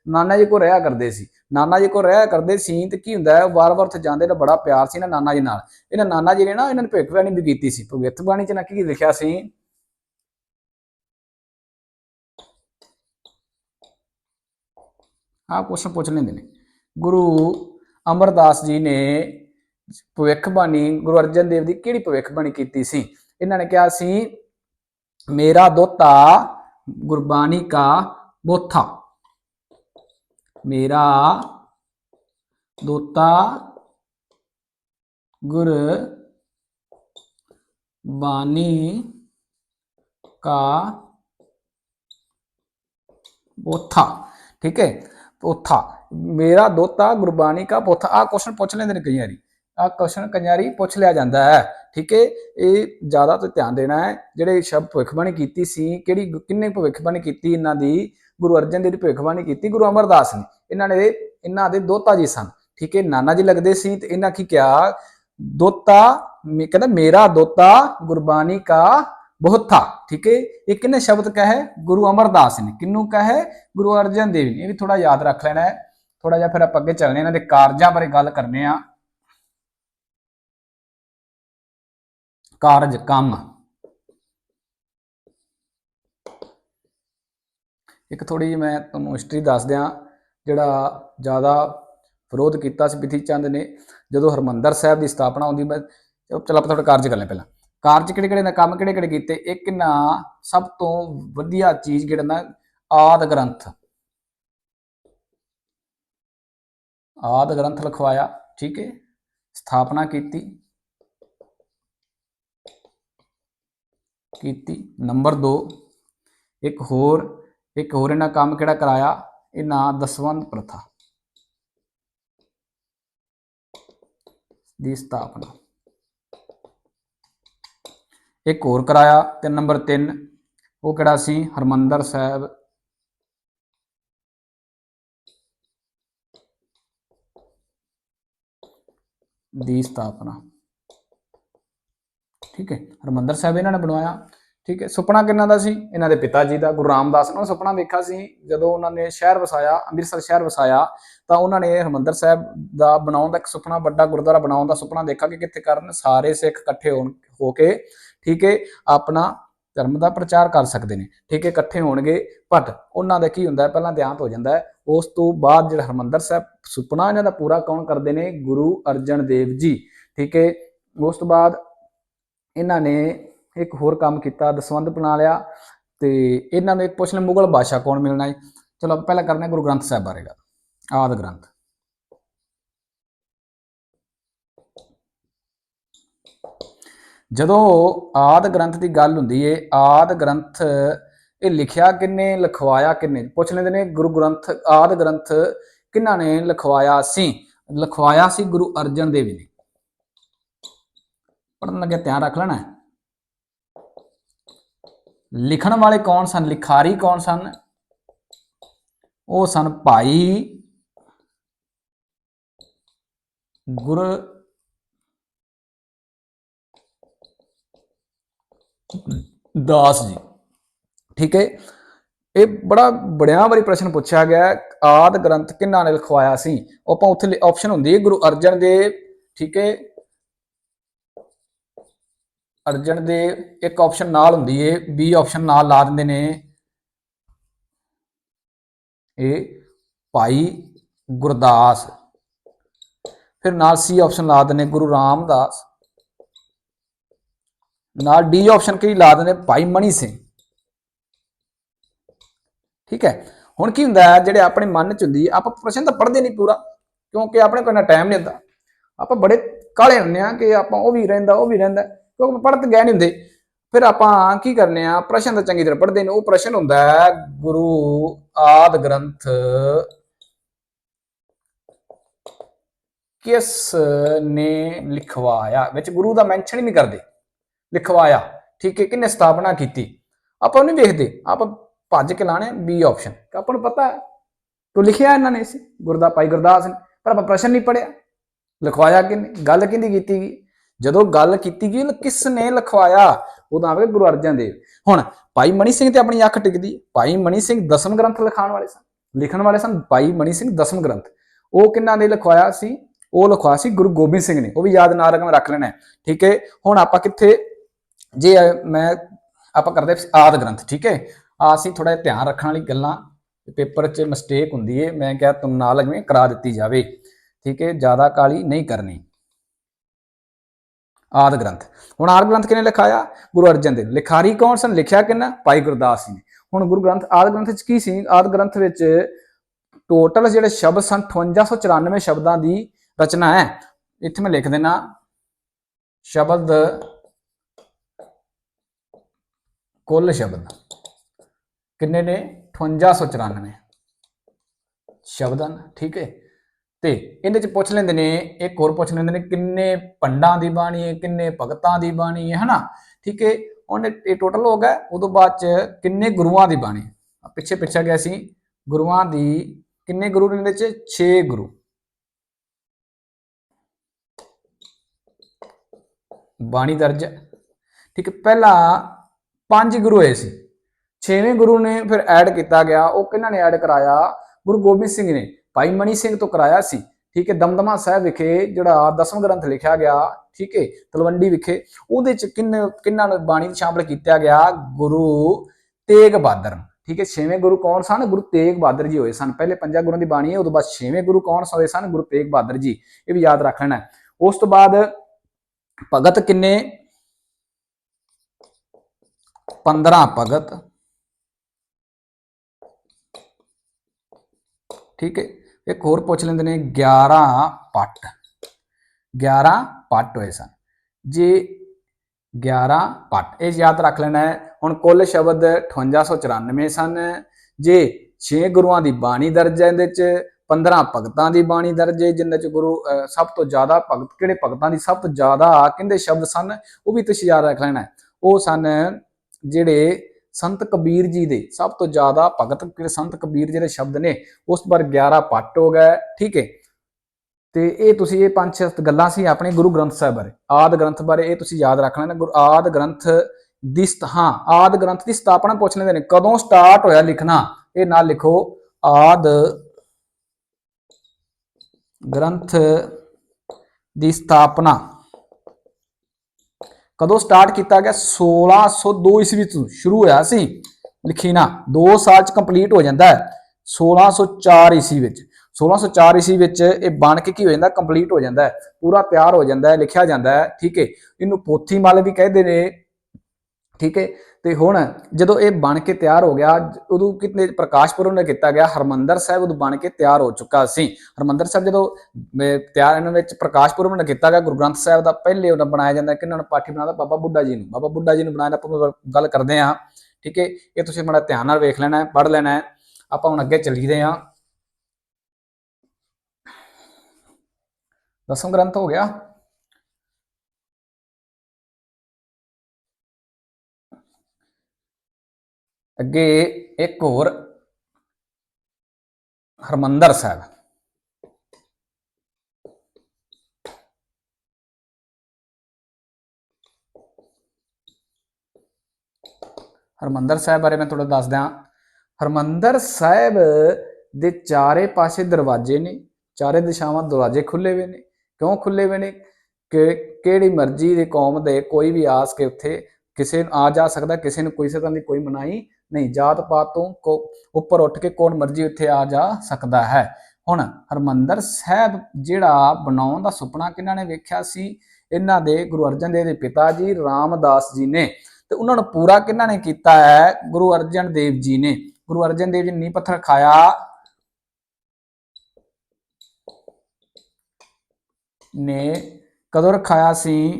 ਨਾਨਾ ਜੀ ਕੋ ਰਹਿਆ ਕਰਦੇ ਸੀ। ਨਾਨਾ ਜੀ ਕੋ ਰਹਿਆ ਕਰਦੇ ਸੀ ਤੇ ਕੀ ਹੁੰਦਾ ਹੈ ਵਾਰ-ਵਾਰ ਉੱਥੇ ਜਾਂਦੇ ਤਾਂ ਬੜਾ ਪਿਆਰ ਸੀ ਨਾ ਨਾਨਾ ਜੀ ਨਾਲ। ਇਹਨਾਂ ਨਾਨਾ ਜੀ ਨੇ ਨਾ ਇਹਨਾਂ ਨੇ ਭਵਿੱਖਬਾਣੀ ਵੀ ਕੀਤੀ ਸੀ। ਭਵਿੱਖਬਾਣੀ ਚ ਨਾ ਕੀ ਲਿਖਿਆ ਸੀ? ਆਹ ਕੁਐਸਚਨ ਪੁੱਛ ਲੈਂਦੇ ਨੇ। ਗੁਰੂ ਅਮਰਦਾਸ ਜੀ ਨੇ ਭਵਿੱਖਬਾਣੀ, ਗੁਰੂ ਅਰਜਨ ਦੇਵ ਦੀ ਕਿਹੜੀ ਭਵਿੱਖਬਾਣੀ ਕੀਤੀ ਸੀ? ਇਹਨਾਂ ਨੇ ਕਿਹਾ ਸੀ ਮੇਰਾ ਦੋਤਾ ਗੁਰਬਾਣੀ ਕਾ ਬੋਥਾ ਮੇਰਾ ਦੋਤਾ ਗੁਰ ਬਾਣੀ ਕਾ ਬੋਥਾ ਠੀਕ ਹੈ ਪੋਥਾ ਮੇਰਾ ਦੋਤਾ ਗੁਰਬਾਣੀ ਕਾ ਪੋਥਾ ਆ ਕੁਐਸਚਨ ਪੁੱਛ ਲੈਂਦੇ ਨੇ ਕਈ ਵਾਰੀ ਆ ਕੁਐਸਚਨ ਕਈ ਵਾਰੀ ਪੁੱਛ ਲਿਆ ਜਾਂਦਾ ਹੈ ਠੀਕ ਹੈ? ਇਹ ਜ਼ਿਆਦਾ ਤੋਂ ਧਿਆਨ ਦੇਣਾ ਹੈ, ਜਿਹੜੇ ਸ਼ਬਦ ਭਵਿੱਖਬਾਣੀ ਕੀਤੀ ਸੀ, ਕਿਹੜੀ ਕਿੰਨੇ ਭਵਿੱਖਬਾਣੀ ਕੀਤੀ ਇਹਨਾਂ ਦੀ? ਗੁਰੂ ਅਰਜਨ ਦੇਵ ਦੀ ਭਵਿੱਖਬਾਣੀ ਕੀਤੀ ਗੁਰੂ ਅਮਰਦਾਸ ਨੇ। ਇਹਨਾਂ ਨੇ, ਇਹਨਾਂ ਦੇ ਦੋਤਾ ਜੀ ਸਨ। ਠੀਕ ਹੈ? ਨਾਨਾ ਜੀ ਲੱਗਦੇ ਸੀ ਤੇ ਇਹਨਾਂ ਕੀ ਕਿਹਾ? ਦੋਤਾ, ਮੇ- ਕਹਿੰਦਾ ਮੇਰਾ ਦੋਤਾ ਗੁਰਬਾਣੀ ਕਾ ਬਹੁਤਾ। ਠੀਕ ਹੈ? ਇਹ ਕਿੰਨੇ ਸ਼ਬਦ ਕਹੇ? ਗੁਰੂ ਅਮਰਦਾਸ ਨੇ। ਕਿੰਨੂੰ ਕਹੇ? ਗੁਰੂ ਅਰਜਨ ਦੇਵ ਨੇ। ਇਹ ਵੀ ਥੋੜਾ ਯਾਦ ਰੱਖ ਲੈਣਾ ਹੈ। ਥੋੜਾ ਜਿਹਾ ਫਿਰ ਆਪਾਂ ਅੱਗੇ ਚੱਲਨੇ ਇਹਨਾਂ ਦੇ ਕਾਰਜਾਂ ਬਾਰੇ ਗੱਲ ਕਰਨੇ ਆ ਕਾਰਜ ਕੰਮ। ਇੱਕ ਥੋੜੀ ਜਿਹੀ ਮੈਂ ਤੁਹਾਨੂੰ ਹਿਸਟਰੀ ਦੱਸ ਦਿਆਂ, ਜਿਹੜਾ ਜ਼ਿਆਦਾ ਵਿਰੋਧ ਕੀਤਾ ਸੀ ਬਿਥੀ ਚੰਦ ਨੇ, ਜਦੋਂ ਹਰਮੰਦਰ ਸਾਹਿਬ ਦੀ ਸਥਾਪਨਾ ਹੁੰਦੀ, ਮੈਂ ਚਲ ਆਪਾਂ ਥੋੜਾ ਕਾਰਜ ਕਰ ਲੈ ਪਹਿਲਾਂ। ਕਾਰਜ ਕਿਹੜੇ ਕਿਹੜੇ ਨੇ, ਕੰਮ ਕਿਹੜੇ ਕਿਹੜੇ ਕੀਤੇ, ਇੱਕ ਨਾ ਸਭ ਤੋਂ ਵਧੀਆ ਚੀਜ਼ ਜਿਹੜਾ ਨਾ, ਆਦ ਗ੍ਰੰਥ। ਆਦ ਗ੍ਰੰਥ ਲਿਖਵਾਇਆ, ਠੀਕ ਹੈ, ਸਥਾਪਨਾ ਕੀਤੀ ਕੀਤੀ। ਨੰਬਰ 2 ਇੱਕ ਹੋਰ ਇੱਕ ਹੋਰ ਇਹਨਾਂ ਕੰਮ ਕਿਹੜਾ ਕਰਾਇਆ? ਇਹ ਨਾਂ ਦਸਵੰਦ ਪ੍ਰਥਾ ਦੀ ਸਥਾਪਨਾ। ਇੱਕ ਹੋਰ ਕਰਾਇਆ ਤੇ ਨੰਬਰ 3 ਉਹ ਕਿਹੜਾ ਸੀ? ਹਰਮੰਦਰ ਸਾਹਿਬ। ਦੀ ਸਥਾਪਨਾ। ਠੀਕ ਹੈ, ਹਰਮੰਦਰ ਸਾਹਿਬ ਇਹਨਾਂ ਨੇ ਬਣਵਾਇਆ। ਠੀਕ ਹੈ, ਸੁਪਨਾ ਕਿੰਨਾ ਦਾ ਸੀ? ਇਹਨਾਂ ਦੇ ਪਿਤਾ ਜੀ ਦਾ, ਗੁਰੂ ਰਾਮਦਾਸ ਨੇ ਸੁਪਨਾ ਵੇਖਿਆ ਸੀ। ਜਦੋਂ ਉਹਨਾਂ ਨੇ ਸ਼ਹਿਰ ਵਸਾਇਆ, ਅੰਮ੍ਰਿਤਸਰ ਸ਼ਹਿਰ ਵਸਾਇਆ, ਤਾਂ ਉਹਨਾਂ ਨੇ ਹਰਮੰਦਰ ਸਾਹਿਬ ਦਾ ਬਣਾਉਣ ਦਾ ਇੱਕ ਸੁਪਨਾ, ਵੱਡਾ ਗੁਰਦੁਆਰਾ ਬਣਾਉਣ ਦਾ ਸੁਪਨਾ ਦੇਖਿਆ ਕਿ ਕਿੱਥੇ ਕਰਨ, ਸਾਰੇ ਸਿੱਖ ਇਕੱਠੇ ਹੋਣ, ਹੋ ਕੇ, ਠੀਕ ਹੈ, ਆਪਣਾ ਧਰਮ ਦਾ ਪ੍ਰਚਾਰ ਕਰ ਸਕਦੇ ਨੇ। ਠੀਕ ਹੈ, ਇਕੱਠੇ ਹੋਣਗੇ ਬਟ ਉਹਨਾਂ ਦਾ ਕੀ ਹੁੰਦਾ ਪਹਿਲਾਂ ਦੇਹਾਂਤ ਹੋ ਜਾਂਦਾ ਹੈ। ਉਸ ਤੋਂ ਬਾਅਦ ਜਿਹੜਾ ਹਰਮੰਦਰ ਸਾਹਿਬ ਸੁਪਨਾ ਇਹਨਾਂ ਦਾ ਪੂਰਾ ਕੌਣ ਕਰਦੇ ਨੇ? ਗੁਰੂ ਅਰਜਨ ਦੇਵ ਜੀ। ਠੀਕ ਹੈ, ਉਸ ਤੋਂ ਬਾਅਦ ਇਹਨਾਂ ਨੇ ਇੱਕ ਹੋਰ ਕੰਮ ਕੀਤਾ, ਦਸਵੰਧ ਬਣਾ ਲਿਆ ਤੇ ਇਹਨਾਂ ਨੂੰ ਇੱਕ ਪੁੱਛ ਲੈ ਮੁਗਲ ਬਾਦਸ਼ਾਹ ਕੌਣ ਮਿਲਣਾ ਹੈ? ਚਲੋ ਆਪਾਂ ਪਹਿਲਾਂ ਕਰਨਾ ਗੁਰੂ ਗ੍ਰੰਥ ਸਾਹਿਬ ਬਾਰੇ ਗੱਲ, ਆਦ ਗ੍ਰੰਥ। ਜਦੋਂ ਆਦ ਗ੍ਰੰਥ ਦੀ ਗੱਲ ਹੁੰਦੀ ਏ, ਆਦ ਗ੍ਰੰਥ ਇਹ ਲਿਖਿਆ ਕਿੰਨੇ, ਲਿਖਵਾਇਆ ਕਿੰਨੇ? ਪੁੱਛ ਲੈਂਦੇ ਨੇ ਗੁਰੂ ਗ੍ਰੰਥ, ਆਦ ਗ੍ਰੰਥ ਕਿਹਨਾਂ ਨੇ ਲਿਖਵਾਇਆ ਸੀ? ਲਿਖਵਾਇਆ ਸੀ ਗੁਰੂ ਅਰਜਨ ਦੇਵ ਜੀ ਨੇ। ਪੜਨ ਲੱਗਿਆ ਧਿਆਨ ਰੱਖ ਲੈਣਾ। ਲਿਖਣ ਵਾਲੇ ਕੌਣ ਸਨ? ਲਿਖਾਰੀ ਕੌਣ ਸਨ? ਉਹ ਸਨ ਭਾਈ ਗੁਰ ਦਾਸ ਜੀ। ਠੀਕ ਹੈ? ਇਹ ਬੜਾ ਬੜਿਆਂ ਵਾਰੀ ਪ੍ਰਸ਼ਨ ਪੁੱਛਿਆ ਗਿਆ। ਹੈ, ਆਦ ਗ੍ਰੰਥ ਕਿਹਨਾਂ ਨੇ ਲਿਖਵਾਇਆ ਸੀ? ਆਪਾਂ ਉੱਥੇ ਆਪਸ਼ਨ ਹੁੰਦੀ ਹੈ ਗੁਰੂ ਅਰਜਨ ਦੇਵ। ਠੀਕ ਹੈ? ਅਰਜਨ ਦੇ ਇੱਕ ਆਪਸ਼ਨ ਨਾਲ ਹੁੰਦੀ ਹੈ ਬੀ ਆਪਸ਼ਨ ਨਾਲ ਲਾ ਦਿੰਦੇ ਨੇ। ਇਹ ਭਾਈ ਗੁਰਦਾਸ। ਫਿਰ ਨਾਲ ਸੀ ਆਪਸ਼ਨ ਲਾ ਦਿੰਦੇ ਗੁਰੂ ਰਾਮਦਾਸ। ਨਾਲ ਡੀ ਆਪਸ਼ਨ ਕੀ ਲਾ ਦਿੰਦੇ ਭਾਈ ਮਣੀ ਸਿੰਘ। ਠੀਕ ਹੈ? ਹੁਣ ਕੀ ਹੁੰਦਾ ਜਿਹੜੇ ਆਪਣੇ ਮਨ ਚ ਹੁੰਦੀ ਆਪਾਂ ਪ੍ਰਸ਼ਨ ਤਾਂ ਪੜ੍ਹਦੇ ਨਹੀਂ ਪੂਰਾ, ਕਿਉਂਕਿ ਆਪਣੇ ਕੋਲ ਨਾ ਟਾਈਮ ਨਹੀਂ ਹੁੰਦਾ। ਆਪਾਂ ਬੜੇ ਕਾਲੇ ਹੁੰਦੇ ਆ ਕਿ ਆਪਾਂ ਉਹ ਵੀ ਰਹਿੰਦਾ, ਉਹ ਵੀ ਰਹਿੰਦਾ। ਕਿਉਂਕਿ ਪੜ੍ਹ ਤੇ ਗਏ ਨਹੀਂ ਹੁੰਦੇ। ਫਿਰ ਆਪਾਂ ਕੀ ਕਰਨੇ ਆ? ਪ੍ਰਸ਼ਨ ਤਾਂ ਚੰਗੀ ਤਰ੍ਹਾਂ ਪੜ੍ਹਦੇ ਨੇ। ਉਹ ਪ੍ਰਸ਼ਨ ਹੁੰਦਾ ਹੈ, ਗੁਰੂ ਆਦ ਗ੍ਰੰਥ ਕਿਸ ਨੇ ਲਿਖਵਾਇਆ? ਵਿੱਚ ਗੁਰੂ ਦਾ ਮੈਂਸ਼ਨ ਹੀ ਨਹੀਂ ਕਰਦੇ। ਲਿਖਵਾਇਆ। ਠੀਕ ਹੈ ਕਿੰਨੇ ਸਥਾਪਨਾ ਕੀਤੀ? ਆਪਾਂ ਉਹ ਨਹੀਂ ਵੇਖਦੇ। ਆਪਾਂ ਭੱਜ ਕੇ ਲਾਣੇ ਬੀ ਆਪਸ਼ਨ ਆਪਾਂ ਨੂੰ ਪਤਾ ਹੈ ਤੋ ਲਿਖਿਆ ਇਹਨਾਂ ਨੇ ਸੀ ਗੁਰਦਾ ਭਾਈ ਗੁਰਦਾਸ ਨੇ। ਪਰ ਆਪਾਂ ਪ੍ਰਸ਼ਨ ਨਹੀਂ ਪੜਿਆ ਲਿਖਵਾਇਆ ਕਿੰਨੇ ਗੱਲ ਕਿੰਦੀ ਕੀਤੀ ਗਈ? ਜਦੋਂ ਗੱਲ ਕੀਤੀ ਗਈ ਕਿਸ ਨੇ ਲਿਖਵਾਇਆ? ਉਹਦਾ ਆਵੇ ਗੁਰੂ ਅਰਜਨ ਦੇਵ। ਹੁਣ ਭਾਈ ਮਣੀ ਸਿੰਘ ਤੇ ਆਪਣੀ ਅੱਖ ਟਿਕਦੀ। ਭਾਈ ਮਣੀ ਸਿੰਘ ਦਸਮ ਗ੍ਰੰਥ ਲਿਖਾਉਣ ਵਾਲੇ ਸਨ। ਲਿਖਣ ਵਾਲੇ ਸਨ ਭਾਈ ਮਣੀ ਸਿੰਘ ਦਸਮ ਗ੍ਰੰਥ। ਉਹ ਕਿੰਨਾ ਨੇ ਲਿਖਵਾਇਆ ਸੀ? ਉਹ ਲਿਖਵਾਇਆ ਸੀ ਗੁਰੂ ਗੋਬਿੰਦ ਸਿੰਘ ਨੇ। ਉਹ ਵੀ ਯਾਦ ਨਾ ਰਕਮ ਰੱਖ ਲੈਣਾ ਠੀਕ ਹੈ? ਹੁਣ ਆਪਾਂ ਕਿੱਥੇ ਜੇ ਮੈਂ ਆਪਾਂ ਕਰਦੇ ਸੀ ਆਦ ਗ੍ਰੰਥ, ਠੀਕ ਹੈ? ਆ ਅਸੀਂ ਥੋੜਾ ਜਿਹਾ ਧਿਆਨ ਰੱਖਣ ਵਾਲੀ ਗੱਲਾਂ, ਪੇਪਰ 'ਚ ਮਿਸਟੇਕ ਹੁੰਦੀ ਹੈ। ਮੈਂ ਕਿਹਾ ਤੁਮ ਨਾ ਲਗਵੇਂ ਕਰਾ ਦਿੱਤੀ ਜਾਵੇ। ਠੀਕ ਹੈ? ਜ਼ਿਆਦਾ ਕਾਲੀ ਨਹੀਂ ਕਰਨੀ। ਆਦ ਗ੍ਰੰਥ। ਹੁਣ ਆਦ ਗ੍ਰੰਥ ਕਿਨੇ ਲਿਖਾਇਆ? ਗੁਰੂ ਅਰਜਨ ਦੇਵ। ਲਿਖਾਰੀ ਕੌਣ ਸਨ? ਲਿਖਿਆ ਕਿੰਨਾ? ਭਾਈ ਗੁਰਦਾਸ ਜੀ ਨੇ। ਹੁਣ ਗੁਰੂ ਗ੍ਰੰਥ, ਆਦ ਗ੍ਰੰਥ ਵਿੱਚ ਕੀ ਸੀ? ਆਦ ਗ੍ਰੰਥ ਵਿੱਚ ਟੋਟਲ ਜਿਹੜੇ ਸ਼ਬਦ ਸਨ 5894 ਸ਼ਬਦਾਂ ਦੀ ਰਚਨਾ ਹੈ। ਇੱਥੇ ਮੈਂ ਲਿਖ ਦੇਣਾ ਸ਼ਬਦ ਕੁੱਲ ਸ਼ਬਦ। ਕਿੰਨੇ ਨੇ? 5894 ਸ਼ਬਦ ਹਨ ਠੀਕ ਹੈ? ਤੇ ਇਹਦੇ ਚ ਪੁੱਛ ਲੈਂਦੇ ਨੇ, ਇੱਕ ਹੋਰ ਪੁੱਛ ਲੈਂਦੇ ਨੇ, ਕਿੰਨੇ ਪੰਡਾਂ ਦੀ ਬਾਣੀ ਹੈ, ਕਿੰਨੇ ਭਗਤਾਂ ਦੀ ਬਾਣੀ ਹੈ, ਹਨਾ? ਠੀਕ ਹੈ, ਹੁਣ ਇਹ ਟੋਟਲ ਹੋ ਗਿਆ, ਉਦੋਂ ਬਾਅਦ ਚ ਕਿੰਨੇ ਗੁਰੂਆਂ ਦੀ ਬਾਣੀ? ਪਿੱਛੇ ਪਿੱਛੇ ਗਿਆ ਸੀ, ਗੁਰੂਆਂ ਦੀ ਕਿੰਨੇ ਗੁਰੂ ਨੇ ਇਹਦੇ ਚ? 6 ਗੁਰੂ। ਬਾਣੀ ਦਰਜ ਹੈ। ਠੀਕ ਹੈ, ਪਹਿਲਾਂ ਪੰਜ ਗੁਰੂ ਹੋਏ ਸੀ। ਛੇਵੇਂ ਗੁਰੂ ਨੇ ਫਿਰ ਐਡ ਕੀਤਾ ਗਿਆ, ਉਹ ਕਿਹਨਾਂ ਨੇ ਐਡ ਕਰਾਇਆ? ਗੁਰੂ ਗੋਬਿੰਦ ਸਿੰਘ ਨੇ। ਭਾਈ ਮਣੀ ਸਿੰਘ ਤੋਂ ਕਰਾਇਆ ਸੀ। ਠੀਕ ਹੈ, ਦਮਦਮਾ ਸਾਹਿਬ ਵਿਖੇ ਜਿਹੜਾ ਦਸਮ ਗ੍ਰੰਥ ਲਿਖਿਆ ਗਿਆ, ਠੀਕ ਹੈ, ਤਲਵੰਡੀ ਵਿਖੇ, ਉਹਦੇ ਚ ਕਿੰਨ, ਕਿੰਨਾਂ ਨੂੰ ਬਾਣੀ ਚ ਸ਼ਾਮਲ ਕੀਤਾ ਗਿਆ? ਗੁਰੂ ਤੇਗ ਬਹਾਦਰ ਠੀਕ ਹੈ, ਛੇਵੇਂ ਗੁਰੂ ਕੌਣ ਸਨ? ਗੁਰੂ ਤੇਗ ਬਹਾਦਰ ਜੀ ਹੋਏ ਸਨ। ਪਹਿਲੇ ਪੰਜਾਂ ਗੁਰਾਂ ਦੀ ਬਾਣੀ ਹੈ, ਉਦੋਂ ਬਾਅਦ ਛੇਵੇਂ ਗੁਰੂ ਕੌਣ ਹੋਏ ਸਨ? ਗੁਰੂ ਤੇਗ ਬਹਾਦਰ ਜੀ। ਇਹ ਵੀ ਯਾਦ ਰੱਖ ਲੈਣਾ ਹੈ। ਉਸ ਤੋਂ ਬਾਅਦ ਭਗਤ ਕਿੰਨੇ? 15 ਭਗਤ। ਠੀਕ ਹੈ ਇੱਕ ਹੋਰ ਪੁੱਛ ਲੈਂਦੇ ਨੇ 11 ਪੱਟ। 11 ਪੱਟ ਹੋਏ ਸਨ। ਜੇ 11 ਪੱਟ ਇਹ ਯਾਦ ਰੱਖ ਲੈਣਾ ਹੈ ਹੁਣ ਕੁੱਲ ਸ਼ਬਦ 5894 ਸਨ। ਜੇ 6 ਗੁਰੂਆਂ ਦੀ ਬਾਣੀ ਦਰਜ ਹੈ ਇਹਦੇ ਚ 15 ਭਗਤਾਂ ਦੀ ਬਾਣੀ ਦਰਜ ਹੈ ਜਿਨ੍ਹਾਂ ਚ ਗੁਰੂ ਅਹ, ਸਭ ਤੋਂ ਜ਼ਿਆਦਾ ਭਗਤ ਕਿਹੜੇ ਭਗਤਾਂ ਦੀ ਸਭ ਤੋਂ ਜ਼ਿਆਦਾ ਕਹਿੰਦੇ ਸ਼ਬਦ ਸਨ ਉਹ ਵੀ ਤੁਸੀਂ ਯਾਦ ਰੱਖ ਲੈਣਾ ਉਹ ਸਨ ਜਿਹੜੇ ਸੰਤ ਕਬੀਰ ਜੀ ਦੇ ਸਭ ਤੋਂ ਜ਼ਿਆਦਾ ਭਗਤ ਸੰਤ ਕਬੀਰ ਜਿਹੜੇ ਸ਼ਬਦ ਨੇ, ਉਸ ਪਰ 11 ਪੱਟ ਹੋ ਗਏ, ਠੀਕ ਹੈ। ਤੇ ਇਹ ਤੁਸੀਂ ਇਹ ਪੰਜ ਛੇ ਗੱਲਾਂ ਸੀ ਆਪਣੇ ਗੁਰੂ ਗ੍ਰੰਥ ਸਾਹਿਬ ਬਾਰੇ, ਆਦ ਗ੍ਰੰਥ ਬਾਰੇ ਇਹ ਤੁਸੀਂ ਯਾਦ ਰੱਖ ਲੈਣਾ, ਗੁਰੂ ਆਦ ਗ੍ਰੰਥ ਦੀ ਸਥ- ਹਾਂ, ਆਦ ਗ੍ਰੰਥ ਦੀ ਸਥਾਪਨਾ ਪੁੱਛ ਲੈਂਦੇ ਨੇ, ਕਦੋਂ ਸਟਾਰਟ ਹੋਇਆ ਲਿਖਣਾ, ਇਹ ਨਾਲ ਲਿਖੋ, ਆਦ ਗ੍ਰੰਥ ਦੀ ਸਥਾਪਨਾ। ਕਦੋਂ ਸਟਾਰਟ ਕੀਤਾ ਗਿਆ? 1602 ਈਸਵੀ ਤੋਂ ਸ਼ੁਰੂ ਹੋਇਆ ਸੀ। ਲਿਖੀ ਨਾ 2 ਸਾਲ ਚ ਕੰਪਲੀਟ ਹੋ ਜਾਂਦਾ ਹੈ। 1604 ਈਸਵੀ ਵਿੱਚ। 1604 ਈਸਵੀ ਵਿੱਚ ਇਹ ਬਣ ਕੇ ਕੀ ਹੋ ਜਾਂਦਾ? ਕੰਪਲੀਟ ਹੋ ਜਾਂਦਾ ਹੈ। ਪੂਰਾ ਤਿਆਰ ਹੋ ਜਾਂਦਾ ਹੈ, ਲਿਖਿਆ ਜਾਂਦਾ ਹੈ। ਠੀਕ ਹੈ। ਇਹਨੂੰ ਪੋਥੀ ਮਲ ਵੀ ਕਹਿੰਦੇ ਨੇ। ਠੀਕ ਹੈ। ਤੇ ਹੁਣ ਜਦੋਂ ਇਹ ਬਣ ਕੇ ਤਿਆਰ ਹੋ ਗਿਆ, ਉਦੋਂ ਕਿਤਨੇ ਪ੍ਰਕਾਸ਼ ਪੁਰਬ ਨੇ ਕੀਤਾ ਗਿਆ, ਹਰਮੰਦਰ ਸਾਹਿਬ ਉਦੋਂ ਬਣ ਕੇ ਤਿਆਰ ਹੋ ਚੁੱਕਾ ਸੀ। ਹਰਮੰਦਰ ਸਾਹਿਬ ਜਦੋਂ ਤਿਆਰ ਇਹਨਾਂ ਵਿੱਚ ਪ੍ਰਕਾਸ਼ ਪੁਰਬ ਨੇ ਕੀਤਾ ਗਿਆ, ਗੁਰੂ ਗ੍ਰੰਥ ਸਾਹਿਬ ਦਾ ਪਹਿਲੇ ਉਹਨਾਂ ਬਣਾਇਆ ਜਾਂਦਾ ਕਿਹਨਾਂ ਨੂੰ ਪਾਠੀ ਬਣਾਦਾ ਬਾਬਾ ਬੁੱਢਾ ਜੀ ਨੂੰ। ਬਾਬਾ ਬੁੱਢਾ ਜੀ ਨੂੰ ਬਣਾਇਆ ਆਪਾਂ ਗੱਲ ਕਰਦੇ ਹਾਂ। ਠੀਕ ਹੈ, ਇਹ ਤੁਸੀਂ ਬੜਾ ਧਿਆਨ ਨਾਲ ਵੇਖ ਲੈਣਾ ਹੈ ਪੜ੍ਹ ਲੈਣਾ ਹੈ। ਆਪਾਂ ਹੁਣ ਅੱਗੇ ਚੱਲੀਦੇ ਹਾਂ। ਦਸਮ ਗ੍ਰੰਥ ਹੋ ਗਿਆ। ਅੱਗੇ ਇੱਕ ਹੋਰ ਹਰਮੰਦਰ ਸਾਹਿਬ। ਹਰਮੰਦਰ ਸਾਹਿਬ ਬਾਰੇ ਮੈਂ ਥੋੜਾ ਦੱਸਦਾ ਹਰਮੰਦਰ ਸਾਹਿਬ ਦੇ ਚਾਰੇ ਪਾਸੇ ਦਰਵਾਜ਼ੇ ਨੇ, ਚਾਰੇ ਦਿਸ਼ਾਵਾਂ ਦਰਵਾਜ਼ੇ ਖੁੱਲੇ ਹੋਏ ਨੇ। ਕਿਉਂ ਖੁੱਲੇ ਹੋਏ ਨੇ? ਕਿ ਕਿਹੜੀ ਮਰਜ਼ੀ ਦੀ ਕੌਮ ਦੇ ਕੋਈ ਵੀ ਆਸ ਕੇ ਉੱਥੇ ਕਿਸੇ ਨੂੰ ਆ ਜਾ ਸਕਦਾ, ਕਿਸੇ ਨੂੰ ਕੋਈ ਤਰ੍ਹਾਂ ਦੀ ਕੋਈ ਮਨਾਹੀ ਨਹੀਂ ਜਾਤ ਪਾਤ ਤੋਂ ਕੋ- ਉੱਪਰ ਉੱਠ ਕੇ ਕੌਣ ਮਰਜ਼ੀ ਉੱਥੇ ਆ ਜਾ ਸਕਦਾ ਹੈ। ਹੁਣ ਹਰਮੰਦਰ ਸਾਹਿਬ ਜਿਹੜਾ ਬਣਾਉਣ ਦਾ ਸੁਪਨਾ ਕਿਹਨਾਂ ਨੇ ਵੇਖਿਆ ਸੀ? ਇਹਨਾਂ ਦੇ ਗੁਰੂ ਅਰਜਨ ਦੇਵ ਦੇ ਪਿਤਾ ਜੀ ਰਾਮਦਾਸ ਜੀ ਨੇ। ਤੇ ਉਹਨਾਂ ਨੂੰ ਪੂਰਾ ਕਿਹਨਾਂ ਨੇ ਕੀਤਾ ਹੈ? ਗੁਰੂ ਅਰਜਨ ਦੇਵ ਜੀ ਨੇ। ਗੁਰੂ ਅਰਜਨ ਦੇਵ ਜੀ ਨੇ ਨੀਂਹ ਪੱਥਰ ਖਾਇਆ। ਨੇ ਕਦੋਂ ਰਖਾਇਆ ਸੀ?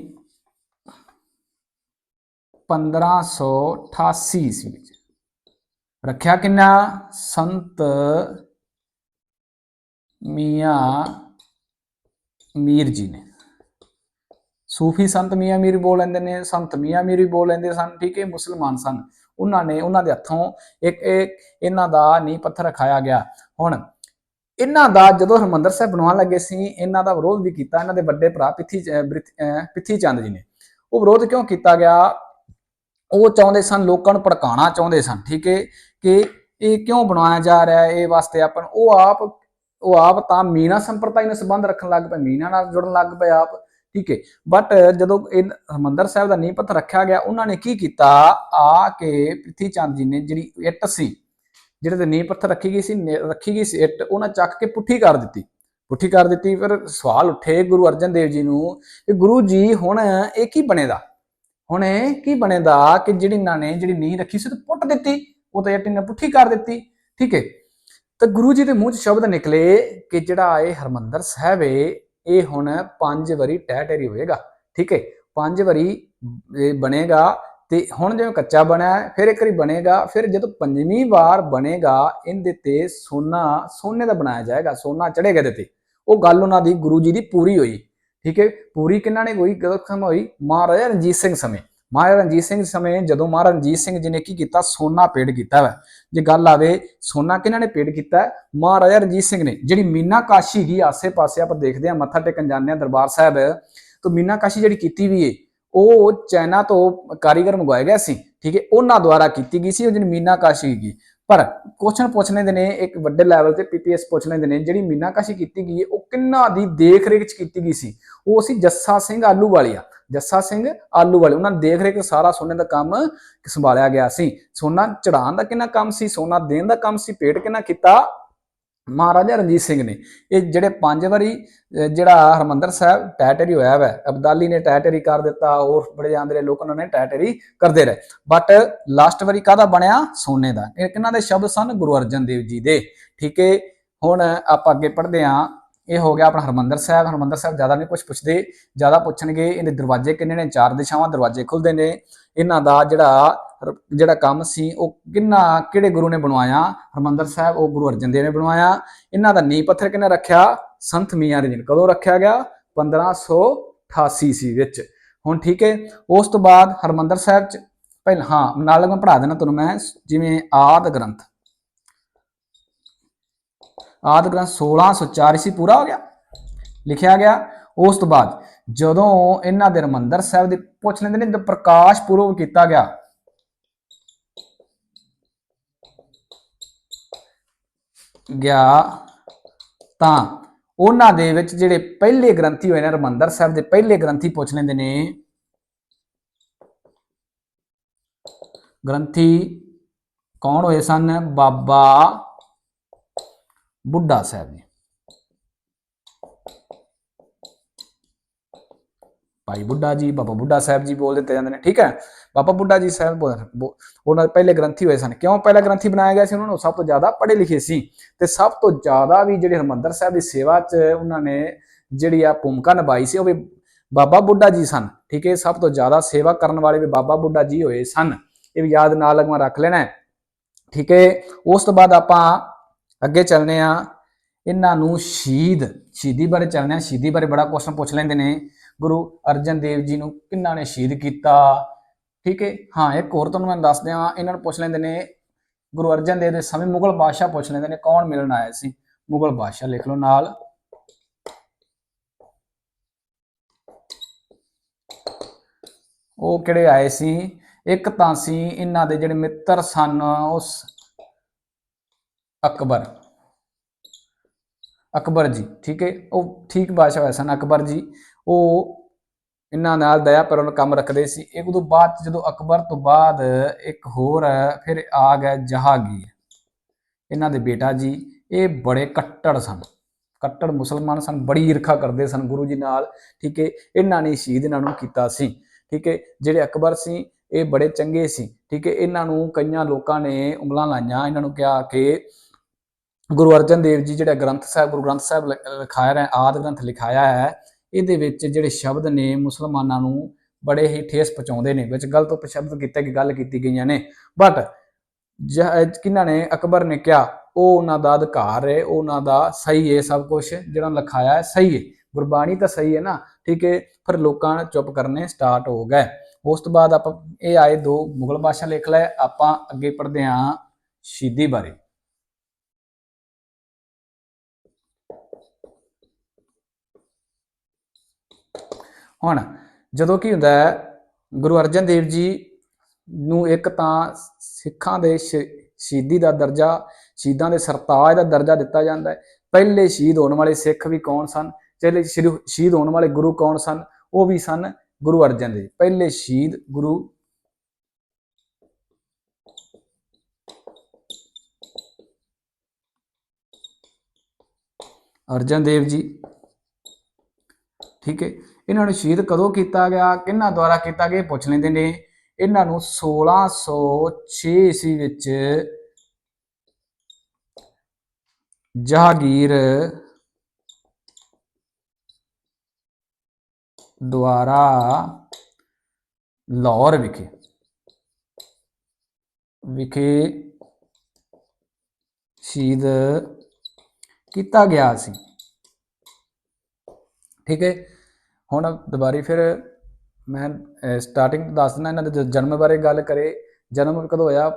1588 ਈਸਵੀ ਵਿੱਚ। ਰੱਖਿਆ ਕਿੰਨਾ? ਸੰਤ ਮੀਆਂ ਮੀਰ ਜੀ ਨੇ। ਸੂਫੀ ਸੰਤ ਮੀਆਂ ਮੀਰ ਬੋਲ ਲੈਂਦੇ ਨੇ, ਸੰਤ ਮੀਆਂ ਮੀਰ ਵੀ ਬੋਲ ਲੈਂਦੇ ਸਨ, ਠੀਕ ਹੈ, ਮੁਸਲਮਾਨ ਸਨ। ਉਹਨਾਂ ਨੇ, ਉਹਨਾਂ ਦੇ ਹੱਥੋਂ ਇੱਕ ਇਹਨਾਂ ਦਾ ਨੀਂਹ ਪੱਥਰ ਰਖਾਇਆ ਗਿਆ। ਹੁਣ ਇਹਨਾਂ ਦਾ ਜਦੋਂ ਹਰਮੰਦਰ ਸਾਹਿਬ ਬਣਾਉਣ ਲੱਗੇ ਸੀ, ਇਹਨਾਂ ਦਾ ਵਿਰੋਧ ਵੀ ਕੀਤਾ, ਇਹਨਾਂ ਦੇ ਵੱਡੇ ਭਰਾ ਪਿੱਥੀ ਬ੍ਰਿਥ- ਅਹ ਪਿੱਥੀ ਚੰਦ ਜੀ ਨੇ। ਉਹ ਵਿਰੋਧ ਕਿਉਂ ਕੀਤਾ ਗਿਆ? ਉਹ ਚਾਹੁੰਦੇ ਸਨ, ਲੋਕਾਂ ਨੂੰ ਭੜਕਾਉਣਾ ਚਾਹੁੰਦੇ ਸਨ, ਠੀਕ ਹੈ ਕਿ ਇਹ ਕਿਉਂ ਬਣਾਇਆ ਜਾ ਰਿਹਾ ਹੈ ਇਹ ਵਾਸਤੇ ਆਪਾਂ ਉਹ ਆਪ ਉਹ ਆਪ ਤਾਂ ਮੀਨਾ ਸੰਪਰਦਾਇ ਨਾਲ ਸੰਬੰਧ ਰੱਖਣ ਲੱਗ ਪਏ, ਮੀਨਾ ਨਾਲ ਜੁੜਨ ਲੱਗ ਪਏ ਆਪ, ਠੀਕ ਹੈ ਬਟ ਜਦੋਂ ਇਹ ਹਰਮੰਦਰ ਸਾਹਿਬ ਦਾ ਨੀਂਹ ਪੱਥਰ ਰੱਖਿਆ ਗਿਆ, ਉਹਨਾਂ ਨੇ ਕੀ ਕੀਤਾ? ਆ ਕੇ ਪ੍ਰਿਥੀ ਚੰਦ ਜੀ ਨੇ ਜਿਹੜੀ ਇੱਟ ਸੀ, ਜਿਹੜੇ ਤੇ ਨੀਂਹ ਪੱਥਰ ਰੱਖੀ ਗਈ ਸੀ, ਨੇ- ਰੱਖੀ ਗਈ ਸੀ ਇੱਟ, ਉਹਨਾਂ ਚੱਕ ਕੇ ਪੁੱਠੀ ਕਰ ਦਿੱਤੀ। ਪੁੱਠੀ ਕਰ ਦਿੱਤੀ, ਫਿਰ ਸਵਾਲ ਉੱਠੇ ਗੁਰੂ ਅਰਜਨ ਦੇਵ ਜੀ ਨੂੰ ਕਿ ਗੁਰੂ ਜੀ ਹੁਣ ਇਹ ਕੀ ਬਣੇਗਾ? ਹੁਣ ਇਹ ਕੀ ਬਣੇਦਾ ਕਿ ਜਿਹੜੀ ਇਹਨਾਂ ਨੇ ਜਿਹੜੀ ਨੀਂਹ ਰੱਖੀ ਸੀ ਤੇ ਪੁੱਟ ਦਿੱਤੀ, ਉਹ ਤਾਂ ਇੱਟ ਨੇ ਪੁੱਠੀ ਕਰ ਦਿੱਤੀ, ਠੀਕ ਹੈ? ਤਾਂ ਗੁਰੂ ਜੀ ਦੇ ਮੂੰਹ 'ਚ ਸ਼ਬਦ ਨਿਕਲੇ ਕਿ ਜਿਹੜਾ ਇਹ ਹਰਮੰਦਰ ਸਾਹਿਬ ਏ, ਇਹ ਹੁਣ ਪੰਜ ਵਾਰੀ ਟਹਿ ਟਹਿਰੀ ਹੋਏਗਾ, ਠੀਕ ਹੈ? ਪੰਜ ਵਾਰੀ ਬਣੇਗਾ ਤੇ ਹੁਣ ਜਿਵੇਂ ਕੱਚਾ ਬਣਿਆ, ਫਿਰ ਇੱਕ ਵਾਰੀ ਬਣੇਗਾ, ਫਿਰ ਜਦੋਂ ਪੰਜਵੀਂ ਵਾਰ ਬਣੇਗਾ, ਇਹਦੇ ਤੇ ਸੋਨਾ, ਸੋਨੇ ਦਾ ਬਣਾਇਆ ਜਾਏਗਾ, ਸੋਨਾ ਚੜੇਗਾ ਇਹਦੇ ਤੇ। ਉਹ ਗੱਲ ਉਹਨਾਂ ਦੀ ਗੁਰੂ ਜੀ ਦੀ ਪੂਰੀ ਹੋਈ। ਠੀਕ ਹੈ ਪੂਰੀ ਕਿੰਨਾ ਨੇ ਹੋਈ? ਕਦੋਂ ਖਤਮ ਹੋਈ? ਮਹਾਰਾਜਾ ਰਣਜੀਤ ਸਿੰਘ ਸਮੇਂ। ਮਹਾਰਾਜਾ ਰਣਜੀਤ ਸਿੰਘ ਸਮੇਂ ਜਦੋਂ ਮਹਾਰਾਜਾ ਰਣਜੀਤ ਸਿੰਘ ਜੀ ਨੇ ਕੀ ਕੀਤਾ? ਸੋਨਾ ਪੇੜ ਕੀਤਾ ਵਾ। ਜੇ ਗੱਲ ਆਵੇ, ਸੋਨਾ ਕਿਹਨਾਂ ਨੇ ਪੇੜ ਕੀਤਾ? ਮਹਾਰਾਜਾ ਰਣਜੀਤ ਸਿੰਘ ਨੇ। ਜਿਹੜੀ ਮੀਨਾ ਕਾਸ਼ੀ ਦੀ ਆਸੇ-ਪਾਸੇ ਆਪਾਂ ਦੇਖਦੇ ਹਾਂ ਮੱਥਾ ਟੇਕਣ ਜਾਂਦੇ ਹਾਂ ਦਰਬਾਰ ਸਾਹਿਬ। ਤੋਂ ਮੀਨਾ ਕਾਸ਼ੀ ਜਿਹੜੀ ਕੀਤੀ ਵੀ ਏ, ਉਹ ਚਾਈਨਾ ਤੋਂ ਕਾਰੀਗਰ ਮੰਗਵਾਇਆ ਗਿਆ ਸੀ। ਠੀਕ ਹੈ? ਉਹਨਾਂ ਦੁਆਰਾ ਕੀਤੀ ਗਈ ਸੀ, ਉਹ ਜਿਹੜੀ ਮੀਨਾ ਕਾਸ਼ੀ ਹੈਗੀ। ਪਰ ਕੁਐਸਚਨ ਪੁੱਛ ਲੈਂਦੇ ਨੇ, ਇੱਕ ਵੱਡੇ ਲੈਵਲ ਤੇ ਪੀਪੀਐਸ ਪੁੱਛ ਲੈਂਦੇ ਨੇ, ਜਿਹੜੀ ਮੀਨਾਕਾਸ਼ੀ ਕੀਤੀ ਗਈ ਹੈ ਉਹ ਕਿੰਨਾ ਦੀ ਦੇਖ ਰੇਖ ਚ ਕੀਤੀ ਗਈ ਸੀ? ਉਹ ਸੀ ਜੱਸਾ ਸਿੰਘ ਆਲੂ ਵਾਲੀਆ ਜੱਸਾ ਸਿੰਘ ਆਲੂ ਵਾਲੇ ਉਹਨਾਂ ਨੇ ਦੇਖ ਰੇਖ ਸਾਰਾ ਸੋਨੇ ਦਾ ਕੰਮ ਸੰਭਾਲਿਆ ਗਿਆ ਸੀ। ਸੋਨਾ ਚੜਾਉਣ ਦਾ ਕਿੰਨਾ ਕੰਮ ਸੀ, ਸੋਨਾ ਦੇਣ ਦਾ ਕੰਮ ਸੀ ਪੇਟ ਕਿੰਨਾ ਕੀਤਾ? ਮਹਾਰਾਜਾ ਰਣਜੀਤ ਸਿੰਘ ਨੇ। ਇਹ ਜਿਹੜੇ ਪੰਜ ਵਾਰੀ ਜਿਹੜਾ ਹਰਮੰਦਰ ਸਾਹਿਬ ਟੈਟਰੀ ਹੋਇਆ ਵਾ, ਅਬਦਾਲੀ ਨੇ ਟੈਟਰੀ ਕਰ ਦਿੱਤਾ, ਹੋਰ ਬੜੇ ਜਾਂਦੇ ਰਹੇ ਲੋਕ ਉਹਨਾਂ ਨੇ ਟੈਟਰੀ ਕਰਦੇ ਰਹੇ। ਬਟ ਲਾਸਟ ਵਾਰੀ ਕਾਹਦਾ ਬਣਿਆ? ਸੋਨੇ ਦਾ। ਇਹ ਕਿਹਨਾਂ ਦੇ ਸ਼ਬਦ ਸਨ? ਗੁਰੂ ਅਰਜਨ ਦੇਵ ਜੀ ਦੇ। ਠੀਕ ਹੈ ਹੁਣ ਆਪਾਂ ਅੱਗੇ ਪੜ੍ਹਦੇ ਹਾਂ। ਇਹ ਹੋ ਗਿਆ ਆਪਣਾ ਹਰਮੰਦਰ ਸਾਹਿਬ। ਹਰਮੰਦਰ ਸਾਹਿਬ ਜ਼ਿਆਦਾ ਨਹੀਂ ਕੁਝ ਪੁੱਛਦੇ, ਜ਼ਿਆਦਾ ਪੁੱਛਣਗੇ, ਇਹਦੇ ਦਰਵਾਜ਼ੇ ਕਿੰਨੇ ਨੇ? ਚਾਰ ਦਿਸ਼ਾਵਾਂ ਦਰਵਾਜ਼ੇ ਖੁੱਲਦੇ ਨੇ। ਇਹਨਾਂ ਦਾ ਜਿਹੜਾ ਜਿਹੜਾ ਕੰਮ ਸੀ, ਉਹ ਕਿੰਨਾ, ਕਿਹੜੇ ਗੁਰੂ ਨੇ ਬਣਵਾਇਆ? ਹਰਮੰਦਰ ਸਾਹਿਬ, ਉਹ ਗੁਰੂ ਅਰਜਨ ਦੇਵ ਨੇ ਬਣਵਾਇਆ। ਇਹਨਾਂ ਦਾ ਨੀਂਹ ਪੱਥਰ ਕਿਹਨੇ ਰੱਖਿਆ? ਸੰਤ ਮੀਆਂ ਰਜਨ। ਕਦੋਂ ਰੱਖਿਆ ਗਿਆ? 1588 ਸੀ ਵਿੱਚ। ਹੁਣ ਠੀਕ ਹੈ, ਉਸ ਤੋਂ ਬਾਅਦ ਹਰਮੰਦਰ ਸਾਹਿਬ ਚ, ਪਹਿਲਾਂ, ਹਾਂ, ਨਾਲ ਮੈਂ ਪੜ੍ਹਾ ਦੇਣਾ ਤੁਹਾਨੂੰ ਮੈਂ, ਜਿਵੇਂ ਆਦ ਗ੍ਰੰਥ। ਆਦਿ ਗ੍ਰੰਥ 1604 ਸੀ ਪੂਰਾ ਹੋ ਗਿਆ। ਲਿਖਿਆ ਗਿਆ, ਉਸ ਤੋਂ ਬਾਅਦ ਜਦੋਂ ਇਹਨਾਂ ਦੇ ਹਰਮੰਦਰ ਸਾਹਿਬ ਦੇ ਪੁੱਛ ਲੈਂਦੇ ਨੇ, ਜਦੋਂ ਪ੍ਰਕਾਸ਼ ਪੁਰਬ ਕੀਤਾ ਗਿਆ ਗਿਆ ਤਾਂ ਉਹਨਾਂ ਦੇ ਵਿੱਚ ਜਿਹੜੇ ਪਹਿਲੇ ਗ੍ਰੰਥੀ ਹੋਏ ਨੇ, ਹਰਮੰਦਰ ਸਾਹਿਬ ਦੇ ਪਹਿਲੇ ਗ੍ਰੰਥੀ ਪੁੱਛ ਲੈਂਦੇ ਨੇ। ਗ੍ਰੰਥੀ ਕੌਣ ਹੋਏ ਸਨ? ਬਾਬਾ ਬੁੱਢਾ ਸਾਹਿਬ ਜੀ। ਭਾਈ ਬੁੱਢਾ ਜੀ, ਬਾਬਾ ਬੁੱਢਾ ਸਾਹਿਬ ਜੀ ਬੋਲ ਦਿੱਤੇ ਜਾਂਦੇ ਨੇ, ਠੀਕ ਹੈ? ਬਾਬਾ ਬੁੱਢਾ ਜੀ ਸਾਹਿਬ ਉਹਨਾਂ ਦੇ ਪਹਿਲੇ ਗ੍ਰੰਥੀ ਹੋਏ ਸਨ। ਕਿਉਂ ਪਹਿਲਾ ਗ੍ਰੰਥੀ ਬਣਾਇਆ ਗਿਆ ਸੀ? ਉਹਨਾਂ ਨੂੰ ਸਭ ਤੋਂ ਜ਼ਿਆਦਾ ਪੜ੍ਹੇ ਲਿਖੇ ਸੀ ਤੇ ਸਭ ਤੋਂ ਜ਼ਿਆਦਾ ਵੀ ਜਿਹੜੇ ਹਰਮੰਦਰ ਸਾਹਿਬ ਦੀ ਸੇਵਾ 'ਚ ਉਹਨਾਂ ਨੇ ਜਿਹੜੀ ਆ ਭੂਮਿਕਾ ਨਿਭਾਈ ਸੀ, ਉਹ ਵੀ ਬਾਬਾ ਬੁੱਢਾ ਜੀ ਸਨ, ਠੀਕ ਹੈ? ਸਭ ਤੋਂ ਜ਼ਿਆਦਾ ਸੇਵਾ ਕਰਨ ਵਾਲੇ ਵੀ ਬਾਬਾ ਬੁੱਢਾ ਜੀ ਹੋਏ ਸਨ। ਇਹ ਵੀ ਯਾਦ ਨਾਲ ਲਗਵਾ ਰੱਖ ਲੈਣਾ ਠੀਕ ਹੈ? ਉਸ ਤੋਂ ਬਾਅਦ ਆਪਾਂ ਅੱਗੇ ਚੱਲਨੇ ਆ ਇਹਨਾਂ ਨੂੰ ਸ਼ਹੀਦ, ਸ਼ਹੀਦੀ ਬਾਰੇ ਚੱਲਨੇ ਆ ਸ਼ਹੀਦੀ ਬਾਰੇ ਬੜਾ ਕੁਐਸਚਨ ਪੁੱਛ ਲੈਂਦੇ ਨੇ। ਗੁਰੂ ਅਰਜਨ ਦੇਵ ਜੀ ਨੂੰ ਕਿੰਨਾ ਨੇ ਸ਼ਹੀਦ ਕੀਤਾ? ਠੀਕ ਹੈ? ਹਾਂ, ਇੱਕ ਹੋਰ ਤੁਹਾਨੂੰ ਮੈਂ ਦੱਸ ਦਿਆਂ। ਇਹਨਾਂ ਨੂੰ ਪੁੱਛ ਲੈਂਦੇ ਨੇ। ਗੁਰੂ ਅਰਜਨ ਦੇਵ ਦੇ ਸਮੇਂ ਮੁਗਲ ਬਾਦਸ਼ਾਹ ਪੁੱਛ ਲੈਂਦੇ ਨੇ, ਕੌਣ ਮਿਲਣ ਆਇਆ ਸੀ? ਮੁਗਲ ਬਾਦਸ਼ਾਹ ਲਿਖ ਲਓ ਨਾਲ। ਉਹ ਕਿਹੜੇ ਆਏ ਸੀ? ਇੱਕ ਤਾਂ ਸੀ ਇਹਨਾਂ ਦੇ ਜਿਹੜੇ ਮਿੱਤਰ ਸਨ, ਉਸ ਅਕਬਰ। ਅਕਬਰ ਜੀ, ਠੀਕ ਹੈ? ਉਹ ਠੀਕ ਬਾਦਸ਼ਾਹ ਹੋਏ ਸਨ ਅਕਬਰ ਜੀ। ਉਹ ਇਹਨਾਂ ਨਾਲ ਦਇਆ ਪਰਵਨ ਕੰਮ ਰੱਖਦੇ ਸੀ। ਇੱਕ ਤੋਂ ਬਾਅਦ ਜਦੋਂ ਅਕਬਰ ਤੋਂ ਬਾਅਦ ਇੱਕ ਹੋਰ ਫਿਰ ਆ ਗਿਆ ਜਹਾਂਗੀਰ। ਇਹਨਾਂ ਦੇ ਬੇਟਾ ਜੀ, ਇਹ ਬੜੇ ਕੱਟੜ ਸਨ। ਕੱਟੜ ਮੁਸਲਮਾਨ ਸਨ, ਬੜੀ ਈਰਖਾ ਕਰਦੇ ਸਨ ਗੁਰੂ ਜੀ ਨਾਲ, ਠੀਕ ਹੈ? ਇਹਨਾਂ ਨੇ ਸ਼ਹੀਦ ਇਹਨਾਂ ਨੂੰ ਕੀਤਾ ਸੀ, ਠੀਕ ਹੈ? ਜਿਹੜੇ ਅਕਬਰ ਸੀ, ਇਹ ਬੜੇ ਚੰਗੇ ਸੀ, ਠੀਕ ਹੈ? ਇਹਨਾਂ ਨੂੰ ਕਈਆਂ ਲੋਕਾਂ ਨੇ ਉਂਗਲਾਂ ਲਾਈਆਂ, ਇਹਨਾਂ ਨੂੰ ਕਿਹਾ ਕਿ ਗੁਰੂ ਅਰਜਨ ਦੇਵ ਜੀ ਜਿਹੜਾ ਗ੍ਰੰਥ ਸਾਹਿਬ, ਗੁਰੂ ਗ੍ਰੰਥ ਸਾਹਿਬ ਲਿ- ਲਿਖਾਇਆ ਹੈ ਆਦ ਗ੍ਰੰਥ ਲਿਖਾਇਆ ਹੈ, ਇਹਦੇ ਵਿੱਚ ਜਿਹੜੇ ਸ਼ਬਦ ਨੇ ਮੁਸਲਮਾਨਾਂ ਨੂੰ ਬੜੇ ਹੀ ਠੇਸ ਪਹੁੰਚਾਉਂਦੇ ਨੇ, ਵਿੱਚ ਗਲਤ ਉਪਸ਼ਬਦ ਕੀਤੇ ਕਿ ਗੱਲ ਕੀਤੀ ਗਈਆਂ ਨੇ। ਬਟ ਕਿਹਨਾਂ ਨੇ, ਅਕਬਰ ਨੇ ਕਿਹਾ, ਉਹ ਉਹਨਾਂ ਦਾ ਅਧਿਕਾਰ ਹੈ, ਉਹ ਉਹਨਾਂ ਦਾ ਸਹੀ ਹੈ ਸਭ ਕੁਝ ਜਿਹੜਾ ਲਿਖਾਇਆ ਹੈ, ਸਹੀ ਹੈ। ਗੁਰਬਾਣੀ ਤਾਂ ਸਹੀ ਹੈ ਨਾ, ਠੀਕ ਹੈ ਫਿਰ ਲੋਕਾਂ ਚੁੱਪ ਕਰਨੇ ਸਟਾਰਟ ਹੋ ਗਏ। ਉਸ ਤੋਂ ਬਾਅਦ ਆਪਾਂ ਇਹ ਆਏ ਦੋ ਮੁਗਲ ਬਾਦਸ਼ਾਹ ਲਿਖ ਲਏ, ਆਪਾਂ ਅੱਗੇ ਪੜ੍ਹਦੇ ਹਾਂ ਸ਼ਹੀਦੀ ਬਾਰੇ। ਹੁਣ ਜਦੋਂ ਕੀ ਹੁੰਦਾ ਹੈ, ਗੁਰੂ ਅਰਜਨ ਦੇਵ ਜੀ ਨੂੰ ਇੱਕ ਤਾਂ ਸਿੱਖਾਂ ਦੇ ਸ਼ਹੀਦੀ ਦਾ ਦਰਜਾ, ਸ਼ਹੀਦਾਂ ਦੇ ਸਰਤਾਜ ਦਾ ਦਰਜਾ ਦਿੱਤਾ ਜਾਂਦਾ ਹੈ। ਪਹਿਲੇ ਸ਼ਹੀਦ ਹੋਣ ਵਾਲੇ ਸਿੱਖ ਵੀ ਕੌਣ ਸਨ? ਜਿਹੜੇ ਸ਼੍ਰੀ- ਸ਼ਹੀਦ ਹੋਣ ਵਾਲੇ ਗੁਰੂ ਕੌਣ ਸਨ? ਉਹ ਵੀ ਸਨ ਗੁਰੂ ਅਰਜਨ ਦੇਵ। ਪਹਿਲੇ ਸ਼ਹੀਦ ਗੁਰੂ ਅਰਜਨ ਦੇਵ ਜੀ। ਠੀਕ ਹੈ। ਇਹਨਾਂ ਨੂੰ ਸ਼ਹੀਦ ਕਦੋਂ ਕੀਤਾ ਗਿਆ, ਕਿਹਨਾਂ ਦੁਆਰਾ ਕੀਤਾ ਗਿਆ ਪੁੱਛ ਲੈਂਦੇ ਨੇ। ਇਹਨਾਂ ਨੂੰ 1606 ਈਸਵੀ ਵਿੱਚ ਜਹਾਂਗੀਰ ਦੁਆਰਾ ਲਾਹੌਰ ਵਿਖੇ ਵਿਖੇ ਸ਼ਹੀਦ ਕੀਤਾ ਗਿਆ ਸੀ। ਠੀਕ ਹੈ। ਹੁਣ ਦੁਬਾਰੀ ਫਿਰ ਮੈਂ ਸਟਾਰਟਿੰਗ ਦੱਸ ਦਿੰਦਾ ਇਹਨਾਂ ਦੇ ਜਨਮ ਬਾਰੇ ਗੱਲ ਕਰੇ। ਜਨਮ ਕਦੋਂ ਹੋਇਆ?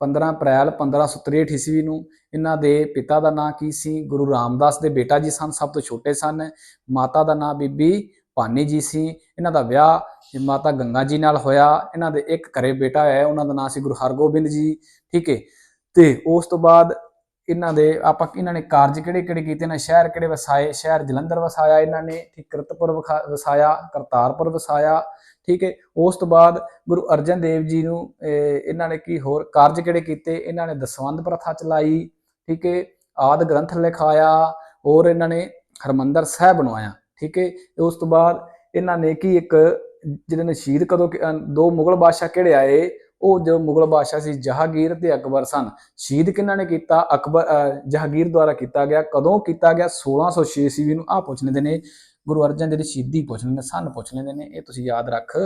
15 ਅਪ੍ਰੈਲ 1563 ਈਸਵੀ ਨੂੰ। ਇਹਨਾਂ ਦੇ ਪਿਤਾ ਦਾ ਨਾਂ ਕੀ ਸੀ? ਗੁਰੂ ਰਾਮਦਾਸ ਦੇ ਬੇਟਾ ਜੀ ਸਨ, ਸਭ ਤੋਂ ਛੋਟੇ ਸਨ। ਮਾਤਾ ਦਾ ਨਾਂ ਬੀਬੀ ਭਾਨੀ ਜੀ ਸੀ। ਇਹਨਾਂ ਦਾ ਵਿਆਹ ਮਾਤਾ ਗੰਗਾ ਜੀ ਨਾਲ ਹੋਇਆ। ਇਹਨਾਂ ਦੇ ਇੱਕ ਘਰੇ ਬੇਟਾ ਹੈ, ਉਹਨਾਂ ਦਾ ਨਾਂ ਸੀ ਗੁਰੂ ਹਰਗੋਬਿੰਦ ਜੀ। ਠੀਕ ਹੈ। ਤੇ ਉਸ ਤੋਂ ਬਾਅਦ ਇਹਨਾਂ ਦੇ ਆਪਾਂ ਇਹਨਾਂ ਨੇ ਕਾਰਜ ਕਿਹੜੇ ਕਿਹੜੇ ਕੀਤੇ ਨੇ, ਸ਼ਹਿਰ ਕਿਹੜੇ ਵਸਾਏ, ਸ਼ਹਿਰ ਜਲੰਧਰ ਵਸਾਇਆ ਇਹਨਾਂ ਨੇ, ਠੀਕ ਕਰਤਪੁਰ ਵਖਾ- ਵਸਾਇਆ, ਕਰਤਾਰਪੁਰ ਵਸਾਇਆ, ਠੀਕ ਹੈ, ਉਸ ਤੋਂ ਬਾਅਦ ਗੁਰੂ ਅਰਜਨ ਦੇਵ ਜੀ ਨੂੰ ਇਹਨਾਂ ਨੇ ਕੀ ਹੋਰ ਕਾਰਜ ਕਿਹੜੇ ਕੀਤੇ, ਇਹਨਾਂ ਨੇ ਦਸਵੰਧ ਪ੍ਰਥਾ ਚਲਾਈ, ਠੀਕ ਹੈ, ਆਦ ਗ੍ਰੰਥ ਲਿਖਾਇਆ, ਹੋਰ ਇਹਨਾਂ ਨੇ ਹਰਮੰਦਰ ਸਾਹਿਬ ਬਣਵਾਇਆ ਠੀਕ ਹੈ ਉਸ ਤੋਂ ਬਾਅਦ ਇਹਨਾਂ ਨੇ ਕੀ ਇੱਕ ਜਿਹਨਾਂ ਨੇ ਸ਼ਹੀਦ ਕਦੋਂ ਦੋ ਮੁਗਲ ਬਾਦਸ਼ਾਹ ਕਿਹੜੇ ਆਏ ਉਹ ਜੋ ਮੁਗਲ ਬਾਦਸ਼ਾਹ ਸੀ ਜਹਾਂਗੀਰ ਤੇ ਅਕਬਰ ਸਨ। ਸ਼ਹੀਦ ਕਿਹਨਾਂ ਨੇ ਕੀਤਾ? ਅਕਬਰ ਜਹਾਂਗੀਰ ਦੁਆਰਾ ਕੀਤਾ ਗਿਆ। ਕਦੋਂ ਕੀਤਾ ਗਿਆ? 1606 ਈਸਵੀ ਨੂੰ ਆ ਪੁੱਛ ਲੈਂਦੇ ਨੇ। ਗੁਰੂ ਅਰਜਨ ਦੇਵ ਦੀ ਸ਼ਹੀਦੀ ਪੁੱਛ ਲੈਂਦੇ ਸਨ ਪੁੱਛ ਲੈਂਦੇ ਨੇ। ਇਹ ਤੁਸੀਂ ਯਾਦ ਰੱਖ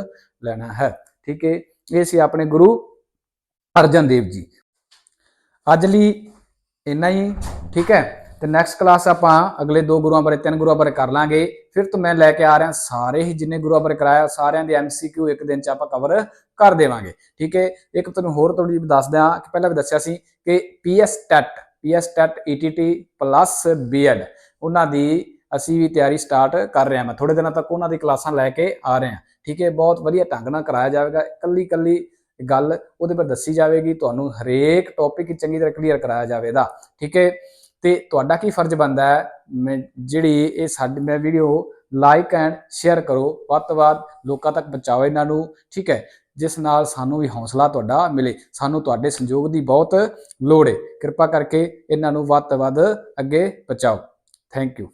ਲੈਣਾ ਹੈ। ਠੀਕ ਹੈ? ਇਹ ਸੀ ਆਪਣੇ ਗੁਰੂ ਅਰਜਨ ਦੇਵ ਜੀ। ਅੱਜ ਲਈ ਇੰਨਾ ਹੀ। ਠੀਕ ਹੈ? ਤੇ ਨੈਕਸਟ ਕਲਾਸ ਆਪਾਂ ਅਗਲੇ ਦੋ ਗੁਰੂਆਂ ਬਾਰੇ, ਤਿੰਨ ਗੁਰੂਆਂ ਬਾਰੇ ਕਰ ਲਾਂਗੇ। ਫਿਰ ਤੋਂ ਮੈਂ ਲੈ ਕੇ ਆ ਰਿਹਾ ਸਾਰੇ ਹੀ ਜਿੰਨੇ ਗੁਰੂਆਂ ਬਾਰੇ ਕਰਾਇਆ, ਸਾਰਿਆਂ ਦੇ ਐਮਸੀਕਿਊ ਇੱਕ ਦਿਨ ਚ ਆਪਾਂ ਕਵਰ ਕਰ ਦੇਵਾਂਗੇ। ਠੀਕ ਹੈ? ਇੱਕ ਤੁਹਾਨੂੰ ਹੋਰ ਥੋੜੀ ਜਿਹੀ ਦੱਸ ਦਿਆਂ ਕਿ ਪਹਿਲਾਂ ਵੀ ਦੱਸਿਆ ਸੀ ਕਿ PS TET PS TET ETT plus BEd ਉਹਨਾਂ ਦੀ ਅਸੀਂ ਵੀ ਤਿਆਰੀ ਸਟਾਰਟ ਕਰ ਰਹੇ ਹਾਂ। ਮੈਂ ਥੋੜੇ ਦਿਨਾਂ ਤੱਕ ਉਹਨਾਂ ਦੀ ਕਲਾਸਾਂ ਲੈ ਕੇ ਆ ਰਹੇ। ਹਾਂ ਠੀਕ ਹੈ? ਬਹੁਤ ਵਧੀਆ ਢੰਗ ਨਾਲ ਕਰਾਇਆ ਜਾਵੇਗਾ। ਇਕੱਲੀ ਇਕੱਲੀ ਗੱਲ ਉਹਦੇ ਪਰ ਦੱਸੀ ਜਾਵੇਗੀ। ਤੁਹਾਨੂੰ ਹਰੇਕ ਟੌਪਿਕ ਚੰਗੀ ਤਰ੍ਹਾਂ ਕਲੀਅਰ ਕਰਾਇਆ ਜਾਵੇਗਾ। ਠੀਕ ਹੈ? ਤੇ ਤੁਹਾਡਾ ਕੀ ਫਰਜ਼ ਬਣਦਾ ਹੈ? ਮੈਂ ਜਿਹੜੀ ਇਹ ਸਾਡੀ, ਮੈਂ ਵੀਡੀਓ ਲਾਈਕ ਐਂਡ ਸ਼ੇਅਰ ਕਰੋ। ਵੱਧ ਤੋਂ ਵੱਧ ਲੋਕਾਂ ਤੱਕ ਪਹੁੰਚਾਓ ਇਹਨਾਂ ਨੂੰ, ਠੀਕ ਹੈ? ਜਿਸ ਨਾਲ ਸਾਨੂੰ ਵੀ ਹੌਸਲਾ ਤੁਹਾਡਾ ਮਿਲੇ। ਸਾਨੂੰ ਤੁਹਾਡੇ ਸੰਯੋਗ ਦੀ ਬਹੁਤ ਲੋੜ ਹੈ। ਕਿਰਪਾ ਕਰਕੇ ਇਹਨਾਂ ਨੂੰ ਵੱਧ ਤੋਂ ਵੱਧ ਅੱਗੇ ਪਹੁੰਚਾਓ। Thank you